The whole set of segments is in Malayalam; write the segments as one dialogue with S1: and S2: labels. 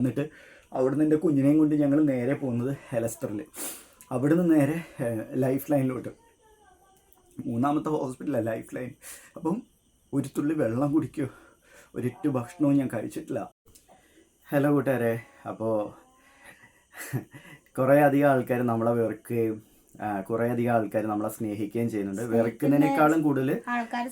S1: എന്നിട്ട് അവിടുന്ന് എന്റെ കുഞ്ഞിനെയും കൊണ്ട് ഞങ്ങൾ നേരെ പോകുന്നത് ഹെലസ്റ്ററിൽ അവിടുന്ന് നേരെ ലൈഫ് ലൈനിലോട്ട്. മൂന്നാമത്തെ ഹോസ്പിറ്റലാണ് ലൈഫ് ലൈൻ. അപ്പം ഒരു തുള്ളി വെള്ളം കുടിക്കോ. ഒരിറ്റു ഭക്ഷണവും ഞാൻ കഴിച്ചിട്ടില്ല. ഹലോ കൂട്ടുകാരെ അപ്പോൾ കുറേ അധികം ആൾക്കാർ നമ്മളെ വെറുക്കുകയും കുറേ അധികം ആൾക്കാർ നമ്മളെ സ്നേഹിക്കുകയും ചെയ്യുന്നുണ്ട്. വെറുക്കുന്നതിനേക്കാളും കൂടുതൽ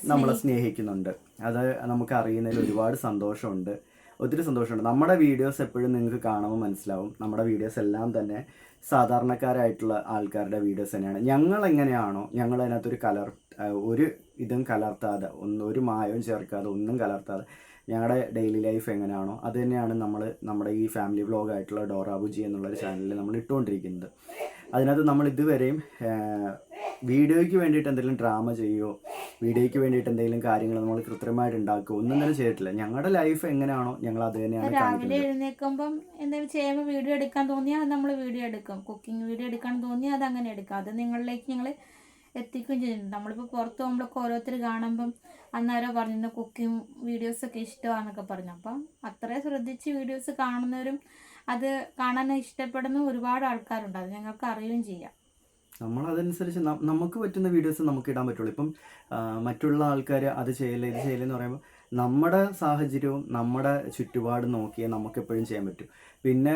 S1: നമ്മളെ സ്നേഹിക്കുന്നുണ്ട്. അത് നമുക്ക് അറിയുന്നതിൽ ഒരുപാട് സന്തോഷമുണ്ട്. ഒത്തിരി സന്തോഷമുണ്ട്. നമ്മുടെ വീഡിയോസ് എപ്പോഴും നിങ്ങൾക്ക് കാണുമ്പോൾ മനസ്സിലാവും. നമ്മുടെ വീഡിയോസ് എല്ലാം തന്നെ സാധാരണക്കാരായിട്ടുള്ള ആൾക്കാരുടെ വീഡിയോസ് തന്നെയാണ്. ഞങ്ങൾ എങ്ങനെയാണോ ഞങ്ങൾ അതിനകത്തൊരു കലർ ഒരു ഇതും കലർത്താതെ ഒന്ന് ഒരു മായവും ചേർക്കാതെ ഒന്നും കലർത്താതെ ഞങ്ങളുടെ ഡെയിലി ലൈഫ് എങ്ങനെയാണോ അത് തന്നെയാണ് നമ്മൾ നമ്മുടെ ഈ ഫാമിലി വ്ളോഗായിട്ടുള്ള ഡോറാബുജി എന്നുള്ളൊരു ചാനലിൽ നമ്മൾ ഇട്ടുകൊണ്ടിരിക്കുന്നത് അതിനകത്ത് നമ്മൾ ഇതുവരെയും വീഡിയോയ്ക്ക് വേണ്ടിയിട്ട് എന്തെങ്കിലും ഡ്രാമ ചെയ്യുമോ വീഡിയോയ്ക്ക് വേണ്ടിയിട്ട് എന്തെങ്കിലും കാര്യങ്ങൾ നമ്മൾ കൃത്രിമമായിട്ട് ഉണ്ടാക്കുമോ ഒന്നും തന്നെ ചെയ്തിട്ടില്ല. ഞങ്ങളുടെ ലൈഫ് എങ്ങനെയാണോ ഞങ്ങൾ അത് തന്നെയാണ്
S2: രാവിലെ എഴുന്നേൽക്കുമ്പം എന്തെങ്കിലും ചെയ്യുമ്പോൾ വീഡിയോ എടുക്കാൻ തോന്നിയാൽ നമ്മൾ വീഡിയോ എടുക്കും. കുക്കിംഗ് വീഡിയോ എടുക്കാൻ തോന്നിയാൽ അത് അങ്ങനെ എടുക്കാം. അത് നിങ്ങളിലേക്ക് ഞങ്ങൾ എത്തിക്കുകയും ചെയ്യുന്നുണ്ട് നമ്മളിപ്പോൾ പുറത്ത് പോകുമ്പോഴൊക്കെ ഓരോരുത്തർ കാണുമ്പം അന്നേരം പറഞ്ഞിരുന്ന കുക്കിംഗ് വീഡിയോസൊക്കെ ഇഷ്ടമാണെന്നൊക്കെ പറഞ്ഞു. അപ്പം അത്രയും ശ്രദ്ധിച്ച് വീഡിയോസ് കാണുന്നവരും അത് കാണാൻ ഇഷ്ടപ്പെടുന്ന ഒരുപാട് ആൾക്കാരുണ്ട്. അത് ഞങ്ങൾക്ക് അറിയുകയും ചെയ്യാം.
S1: നമ്മൾ അതനുസരിച്ച് നമുക്ക് പറ്റുന്ന വീഡിയോസ് നമുക്ക് ഇടാൻ പറ്റുള്ളൂ. ഇപ്പം മറ്റുള്ള ആൾക്കാർ അത് ചെയ്യില്ല ഇത് ചെയ്യില്ല എന്ന് പറയുമ്പോൾ നമ്മുടെ സാഹചര്യവും നമ്മുടെ ചുറ്റുപാട് നോക്കിയേ നമുക്ക് എപ്പോഴും ചെയ്യാൻ പറ്റും. പിന്നെ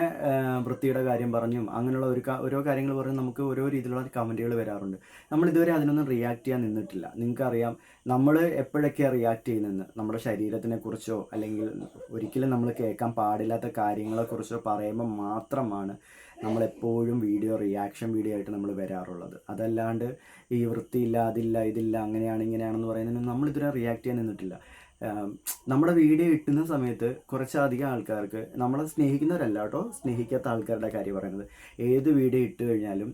S1: വൃത്തിയുടെ കാര്യം പറഞ്ഞും അങ്ങനെയുള്ള ഒരു ഓരോ കാര്യങ്ങൾ പറഞ്ഞ് നമുക്ക് ഓരോ രീതിയിലുള്ള കമന്റുകൾ വരാറുണ്ട്. നമ്മൾ ഇതുവരെ അതിനൊന്നും റിയാക്ട് ചെയ്യാൻ നിന്നിട്ടില്ല. നിങ്ങൾക്കറിയാം നമ്മൾ എപ്പോഴൊക്കെയാണ് റിയാക്ട് ചെയ്യുന്നതെന്ന്. നമ്മുടെ ശരീരത്തിനെ കുറിച്ചോ അല്ലെങ്കിൽ ഒരിക്കലും നമ്മൾ കേൾക്കാൻ പാടില്ലാത്ത കാര്യങ്ങളെക്കുറിച്ചോ പറയുമ്പോൾ മാത്രമാണ് നമ്മളെപ്പോഴും വീഡിയോ റിയാക്ഷൻ വീഡിയോ ആയിട്ട് നമ്മൾ വരാറുള്ളത്. അതല്ലാണ്ട് ഈ വൃത്തിയില്ല അതില്ല ഇതില്ല അങ്ങനെയാണ് ഇങ്ങനെയാണെന്ന് പറയുന്നതിന് നമ്മൾ ഇതുവരെ റിയാക്ട് ചെയ്യാൻ നിന്നിട്ടില്ല. നമ്മുടെ വീഡിയോ ഇട്ടുന്ന സമയത്ത് കുറച്ചധികം ആൾക്കാർക്ക് നമ്മളെ സ്നേഹിക്കുന്നവരല്ല കേട്ടോ സ്നേഹിക്കാത്ത ആൾക്കാരുടെ കാര്യം പറയുന്നത്. ഏത് വീഡിയോ ഇട്ട് കഴിഞ്ഞാലും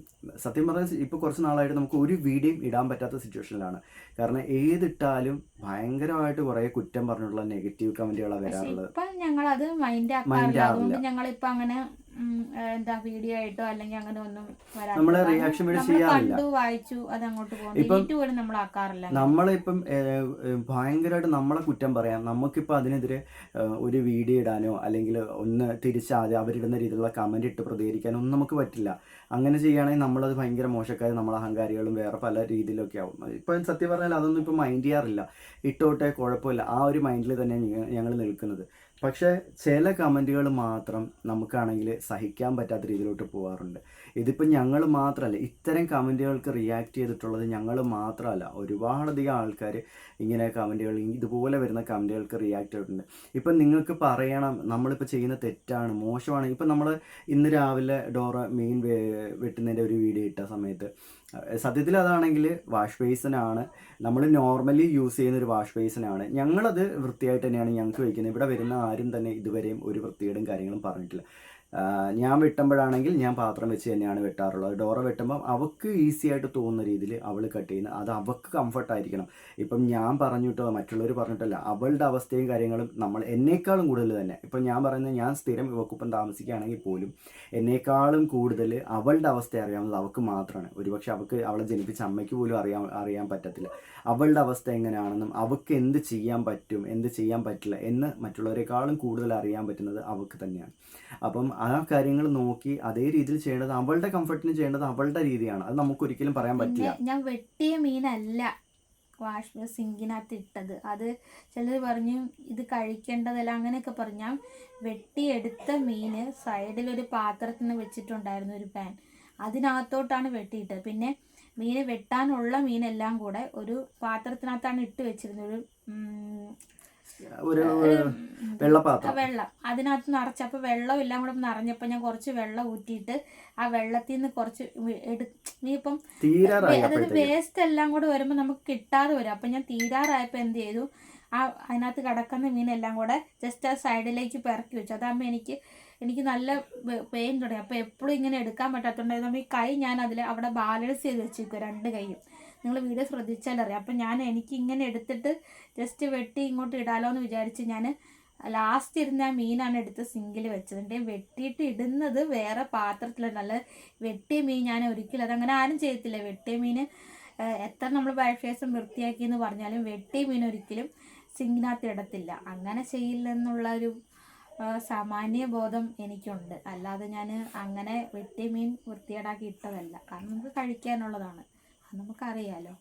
S1: സത്യം പറഞ്ഞാൽ ഇപ്പോൾ കുറച്ച് നാളായിട്ട് നമുക്ക് ഒരു വീഡിയോ ഇടാൻ പറ്റാത്ത സിറ്റുവേഷനിലാണ് കാരണം ഏതിട്ടാലും ഭയങ്കരമായിട്ട് കുറേ കുറ്റം പറഞ്ഞിട്ടുള്ള നെഗറ്റീവ്
S2: കമന്റുകളാണ്
S1: വരാറുള്ളത്.
S2: ഞങ്ങൾ ഞങ്ങളത് മൈൻഡ് ആക്കാറില്ല. ഞങ്ങളിപ്പോൾ അങ്ങനെ എന്താ വീഡിയോ ആയിട്ടോ അല്ലെങ്കിൽ അങ്ങനെ ഒന്നും. നമ്മൾ
S1: റിയാക്ഷൻ video ചെയ്യാറില്ല.
S2: കണ്ടു വായിച്ചു അത് അങ്ങോട്ട് പോകുന്നു പോലും നമ്മൾ ആക്കാറില്ല
S1: നമ്മളിപ്പം ഭയങ്കരമായിട്ട് നമ്മളെ കുറ്റം പറയാം നമുക്കിപ്പോൾ അതിനെതിരെ ഒരു വീഡിയോ ഇടാനോ അല്ലെങ്കിൽ ഒന്ന് തിരിച്ചാതെ അവരിടുന്ന രീതിയിലുള്ള കമന്റ് ഇട്ട് പ്രതികരിക്കാനോ ഒന്നും നമുക്ക് പറ്റില്ല അങ്ങനെ ചെയ്യുകയാണെങ്കിൽ നമ്മളത് ഭയങ്കര മോശക്കാരും നമ്മൾ അഹങ്കാരികളും വേറെ പല രീതിയിലൊക്കെ ആവും. ഇപ്പം സത്യം പറഞ്ഞാൽ അതൊന്നും ഇപ്പം മൈൻഡ് ചെയ്യാറില്ല. ഇട്ടോട്ടെ കുഴപ്പമില്ല. ആ ഒരു മൈൻഡിൽ തന്നെ ഞങ്ങൾ നിൽക്കുന്നത്. പക്ഷേ ചില കമന്റുകൾ മാത്രം നമുക്കാണെങ്കിൽ സഹിക്കാൻ പറ്റാത്ത രീതിയിലോട്ട് പോകാറുണ്ട് ഇതിപ്പോൾ ഞങ്ങൾ മാത്രമല്ല ഇത്തരം കമന്റുകൾക്ക് റിയാക്ട് ചെയ്തിട്ടുള്ളത് ഞങ്ങൾ മാത്രമല്ല ഒരുപാടധികം ആൾക്കാർ ഇങ്ങനെ കമന്റുകൾ ഇതുപോലെ വരുന്ന കമന്റുകൾക്ക് റിയാക്ട് ചെയ്തിട്ടുണ്ട്. ഇപ്പം നിങ്ങൾക്ക് പറയണം നമ്മളിപ്പോൾ ചെയ്യുന്ന തെറ്റാണ് മോശമാണ്. ഇപ്പം നമ്മൾ ഇന്ന് രാവിലെ ഡോറ മീൻ വെട്ടുന്നതിന്റെ ഒരു വീഡിയോ ഇട്ട സമയത്ത്. സത്യത്തിൽ അതാണെങ്കിൽ വാഷ് ബേസിനാണ്. നമ്മൾ നോർമലി യൂസ് ചെയ്യുന്ന ഒരു വാഷ് ബേസിനാണ്. ഞങ്ങളത് വൃത്തിയായിട്ട് തന്നെയാണ് ഞങ്ങൾക്ക് വയ്ക്കുന്നത്. ഇവിടെ വരുന്ന ആരും തന്നെ ഇതുവരെയും ഒരു വൃത്തികേടും കാര്യങ്ങളും പറഞ്ഞിട്ടില്ല. ഞാൻ വെട്ടുമ്പോഴാണെങ്കിൽ ഞാൻ പാത്രം വെച്ച് തന്നെയാണ് വെട്ടാറുള്ളത്. ഡോറ വെട്ടുമ്പം അവൾക്ക് ഈസി ആയിട്ട് തോന്നുന്ന രീതിയിൽ അവൾ കട്ട് ചെയ്യുന്നത് അത് അവൾക്ക് കംഫർട്ടായിരിക്കണം ഇപ്പം ഞാൻ പറഞ്ഞിട്ടോ മറ്റുള്ളവർ പറഞ്ഞിട്ടല്ല. അവളുടെ അവസ്ഥയും കാര്യങ്ങളും നമ്മൾ എന്നേക്കാളും കൂടുതൽ തന്നെ. ഇപ്പം ഞാൻ പറയുന്നത് ഞാൻ സ്ഥിരം ഇവക്കൊപ്പം താമസിക്കുകയാണെങ്കിൽ പോലും എന്നേക്കാളും കൂടുതൽ അവളുടെ അവസ്ഥ അറിയാവുന്നത് അവൾക്ക് മാത്രമാണ്. ഒരുപക്ഷെ അവൾക്ക് അവളെ ജനിപ്പിച്ച അമ്മയ്ക്ക് പോലും അറിയാൻ അറിയാൻ പറ്റത്തില്ല. അവളുടെ അവസ്ഥ എങ്ങനെയാണെന്നും അവൾക്ക് എന്ത് ചെയ്യാൻ പറ്റും എന്ത് ചെയ്യാൻ പറ്റില്ല എന്ന് മറ്റുള്ളവരെക്കാളും കൂടുതൽ അറിയാൻ പറ്റുന്നത് അവൾക്ക് തന്നെയാണ്. അപ്പം ആ കാര്യങ്ങൾ നോക്കി അതേ രീതിയിൽ ചെയ്യേണ്ടത് അവളുടെ കംഫർട്ടിന് ചെയ്യേണ്ടത് അവളുടെ രീതിയാണ്. അത് നമുക്ക് ഒരിക്കലും പറയാൻ പറ്റില്ല.
S2: ഞാൻ വെട്ടിയ മീനല്ല വാഷ് സിങ്കിനകത്ത് ഇട്ടത്. അത് ചിലർ പറഞ്ഞു ഇത് കഴിക്കേണ്ടതല്ല അങ്ങനെയൊക്കെ പറഞ്ഞു. ഞാൻ വെട്ടിയെടുത്ത മീന് സൈഡിൽ ഒരു പാത്രത്തിൽ നിന്ന് വെച്ചിട്ടുണ്ടായിരുന്നു ഒരു പാൻ അതിനകത്തോട്ടാണ് വെട്ടിയിട്ടത്. പിന്നെ മീന് വെട്ടാനുള്ള മീനെല്ലാം കൂടെ ഒരു പാത്രത്തിനകത്താണ് ഇട്ട് വെച്ചിരുന്നത്. ഒരു
S1: ഒരു വെള്ളപ്പാത്രം.
S2: വെള്ളം. അതിനകത്ത് നിറച്ചപ്പോൾ വെള്ളം എല്ലാം കൂടെ നിറഞ്ഞപ്പോൾ ഞാൻ കുറച്ച് വെള്ളം ഊറ്റിയിട്ട് ആ വെള്ളത്തിൽ നിന്ന് കുറച്ച് വി- നീ ഇപ്പം
S1: തീരാറായി
S2: അതായത് വേസ്റ്റ് എല്ലാം കൂടെ വരുമ്പോൾ നമുക്ക് കിട്ടാതെ വരും. അപ്പം ഞാൻ തീരാറായപ്പോൾ എന്ത് ചെയ്തു? ആ അതിനകത്ത് കിടക്കുന്ന മീനെല്ലാം കൂടെ ജസ്റ്റ് ആ സൈഡിലേക്ക് പെറക്കി വെച്ചു. അതാകുമ്പോൾ എനിക്ക് എനിക്ക് നല്ല പെയിൻ തുടങ്ങി. അപ്പോൾ എപ്പോഴും ഇങ്ങനെ എടുക്കാൻ പറ്റാത്തതുകൊണ്ടായിരുന്നു ഈ കൈ ഞാൻ അതിൽ അവിടെ ബാലൻസ് ചെയ്ത് വെച്ചിരിക്കും രണ്ട് കൈയും. നിങ്ങൾ വീഡിയോ ശ്രദ്ധിച്ചാലറിയാം. അപ്പം ഞാൻ എനിക്ക് ഇങ്ങനെ എടുത്തിട്ട് ജസ്റ്റ് വെട്ടി ഇങ്ങോട്ട് ഇടാലോ എന്ന് വിചാരിച്ച് ഞാൻ ലാസ്റ്റ് ഇരുന്ന ആ മീനാണ് എടുത്ത് സിങ്കിൽ വെച്ചത്. വെട്ടിയിട്ട് ഇടുന്നത് വേറെ പാത്രത്തിലാണ് അല്ല വെട്ടിയ മീൻ ഞാൻ ഒരിക്കലും അതങ്ങനെ ആരും ചെയ്യത്തില്ല. വെട്ടിയ മീൻ എത്ര നമ്മൾ ബയോഫേസും വൃത്തിയാക്കി എന്ന് പറഞ്ഞാലും വെട്ടിയ മീൻ ഒരിക്കലും സിങ്കിനകത്ത് ഇടത്തില്ല. അങ്ങനെ ചെയ്യില്ലെന്നുള്ള ഒരു സാമാന്യ ബോധം എനിക്കുണ്ട്. അല്ലാതെ ഞാൻ അങ്ങനെ വെട്ടിയ മീൻ വൃത്തികേടാക്കി ഇട്ടതല്ല. കാരണം നമുക്ക് കഴിക്കാനുള്ളതാണ്. നമുക്കറിയാലോ.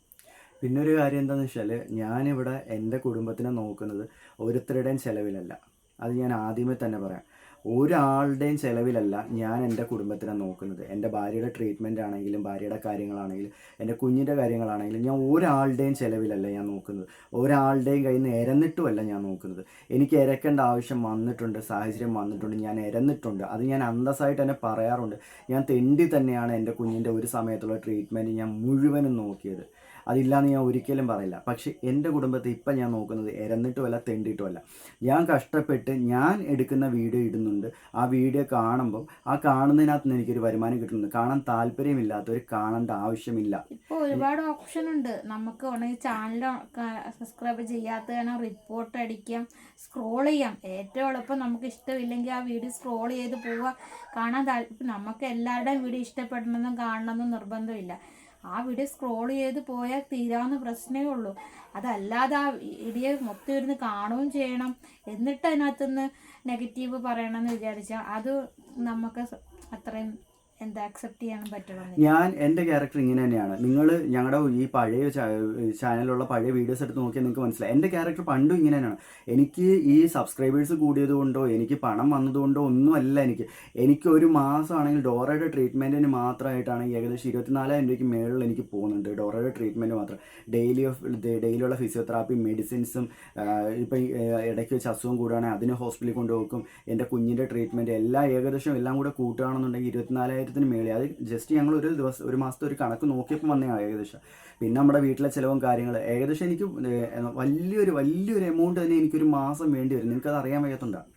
S1: പിന്നെ ഒരു കാര്യം എന്താണെന്ന് വെച്ചാൽ ഞാനിവിടെ എന്റെ കുടുംബത്തിനെ നോക്കുന്നത് ഓരോരുത്തരുടെയും ചിലവിലല്ല. അത് ഞാൻ ആദ്യമേ തന്നെ പറയാം. ഒരാളുടെയും ചിലവിലല്ല ഞാൻ എന്റെ കുടുംബത്തിനെ നോക്കുന്നത്. എന്റെ ഭാര്യയുടെ ട്രീറ്റ്മെന്റ് ആണെങ്കിലും ഭാര്യയുടെ കാര്യങ്ങളാണെങ്കിലും എന്റെ കുഞ്ഞിന്റെ കാര്യങ്ങളാണെങ്കിലും ഞാൻ ഒരാളുടെയും ചിലവിലല്ല ഞാൻ നോക്കുന്നത്. ഒരാളുടെയും കയ്യിൽ നിന്ന് ഇരന്നിട്ടുമല്ല ഞാൻ നോക്കുന്നത്. എനിക്ക് ഇരക്കേണ്ട ആവശ്യം വന്നിട്ടുണ്ട് സാഹചര്യം വന്നിട്ടുണ്ട് ഞാൻ ഇരന്നിട്ടുണ്ട് അത് ഞാൻ അന്തസ്സായിട്ട് തന്നെ പറയാറുണ്ട്. ഞാൻ തെണ്ടി തന്നെയാണ് എന്റെ കുഞ്ഞിന്റെ ഒരു സമയത്തുള്ള ട്രീറ്റ്മെന്റ് ഞാൻ മുഴുവനും നോക്കിയത്. അതില്ലാന്ന് ഞാൻ ഒരിക്കലും പറയില്ല. പക്ഷെ എന്റെ കുടുംബത്തെ ഇപ്പം ഞാൻ നോക്കുന്നത് ഇരന്നിട്ടുമല്ല തെണ്ടിയിട്ടുമല്ല ഞാൻ കഷ്ടപ്പെട്ട് ഞാൻ എടുക്കുന്ന വീഡിയോ ഇടുന്നുണ്ട്. ആ വീഡിയോ കാണുമ്പം ആ കാണുന്നതിനകത്ത് നിന്ന് എനിക്കൊരു വരുമാനം കിട്ടുന്നുണ്ട്. കാണാൻ താല്പര്യമില്ലാത്തവർ കാണേണ്ട ആവശ്യമില്ല.
S2: ഇപ്പോൾ ഒരുപാട് ഓപ്ഷൻ ഉണ്ട്. നമുക്ക് ഉണ്ടെങ്കിൽ ചാനൽ സബ്സ്ക്രൈബ് ചെയ്യാത്ത റിപ്പോർട്ട് അടിക്കാം സ്ക്രോൾ ചെയ്യാം. ഏറ്റവും എളുപ്പം നമുക്ക് ഇഷ്ടമില്ലെങ്കിൽ ആ വീഡിയോ സ്ക്രോൾ ചെയ്ത് പോവുക. കാണാൻ താല്പര്യം നമുക്ക് എല്ലാവരുടെയും വീഡിയോ ഇഷ്ടപ്പെടണമെന്നും കാണണമെന്നും നിർബന്ധമില്ല. ആ വീഡിയോ സ്ക്രോൾ ചെയ്ത് പോയാൽ തീരാവുന്ന പ്രശ്നമേ ഉള്ളൂ. അതല്ലാതെ ആ വീഡിയോ മൊത്തം ഇരുന്ന് കാണുകയും ചെയ്യണം. എന്നിട്ട് അതിനകത്തുനിന്ന് നെഗറ്റീവ് പറയണമെന്ന് വിചാരിച്ചാൽ അത് നമുക്ക് അത്രയും അക്സെപ്റ്റ് ചെയ്യാൻ
S1: ഞാൻ എന്റെ ക്യാരക്ടർ ഇങ്ങനെ തന്നെയാണ്. നിങ്ങൾ ഞങ്ങളുടെ ഈ പഴയ ചാനലിലുള്ള പഴയ വീഡിയോസ് എടുത്ത് നോക്കിയാൽ നിങ്ങൾക്ക് മനസ്സിലായി എന്റെ ക്യാരക്ടർ പണ്ടും ഇങ്ങനെ തന്നെയാണ്. എനിക്ക് ഈ സബ്സ്ക്രൈബേഴ്സ് കൂടിയത് കൊണ്ടോ എനിക്ക് പണം വന്നതുകൊണ്ടോ ഒന്നുമല്ല എനിക്ക്. എനിക്ക് ഒരു മാസമാണെങ്കിൽ ഡോറയുടെ ട്രീറ്റ്മെന്റിന് മാത്രമായിട്ടാണ് ഏകദേശം ഇരുപത്തിനാലായിരം രൂപയ്ക്ക് മേളിൽ എനിക്ക് പോകുന്നുണ്ട്. ഡോറയുടെ ട്രീറ്റ്മെന്റ് മാത്രം. ഡെയിലി ഓഫ് ഡെയിലിയുള്ള ഫിസിയോതെറാപ്പി മെഡിസിൻസും ഇപ്പം ഇടയ്ക്ക് വെച്ച് അസുഖം കൂടുകയാണെങ്കിൽ അതിന് ഹോസ്പിറ്റലിൽ കൊണ്ടുപോകും എന്റെ കുഞ്ഞിന്റെ ട്രീറ്റ്മെന്റ് എല്ലാം ഏകദേശം എല്ലാം കൂടെ കൂട്ടുകയാണെന്നുണ്ടെങ്കിൽ ഇരുപത്തിനാലായിരത്തിന് മേളിൽ. അത് ജസ്റ്റ് ഞങ്ങൾ ഒരു ദിവസം ഒരു മാസത്തെ ഒരു കണക്ക് നോക്കിയപ്പോൾ വന്നേ ഏകദേശം. പിന്നെ നമ്മുടെ വീട്ടിലെ ചിലവും കാര്യങ്ങൾ ഏകദേശം എനിക്ക് വലിയൊരു വലിയൊരു എമൗണ്ട് തന്നെ എനിക്കൊരു മാസം വേണ്ടി വരും. നിങ്ങൾക്കത് അറിയാൻ വയ്യാത്തതുകൊണ്ടാണ്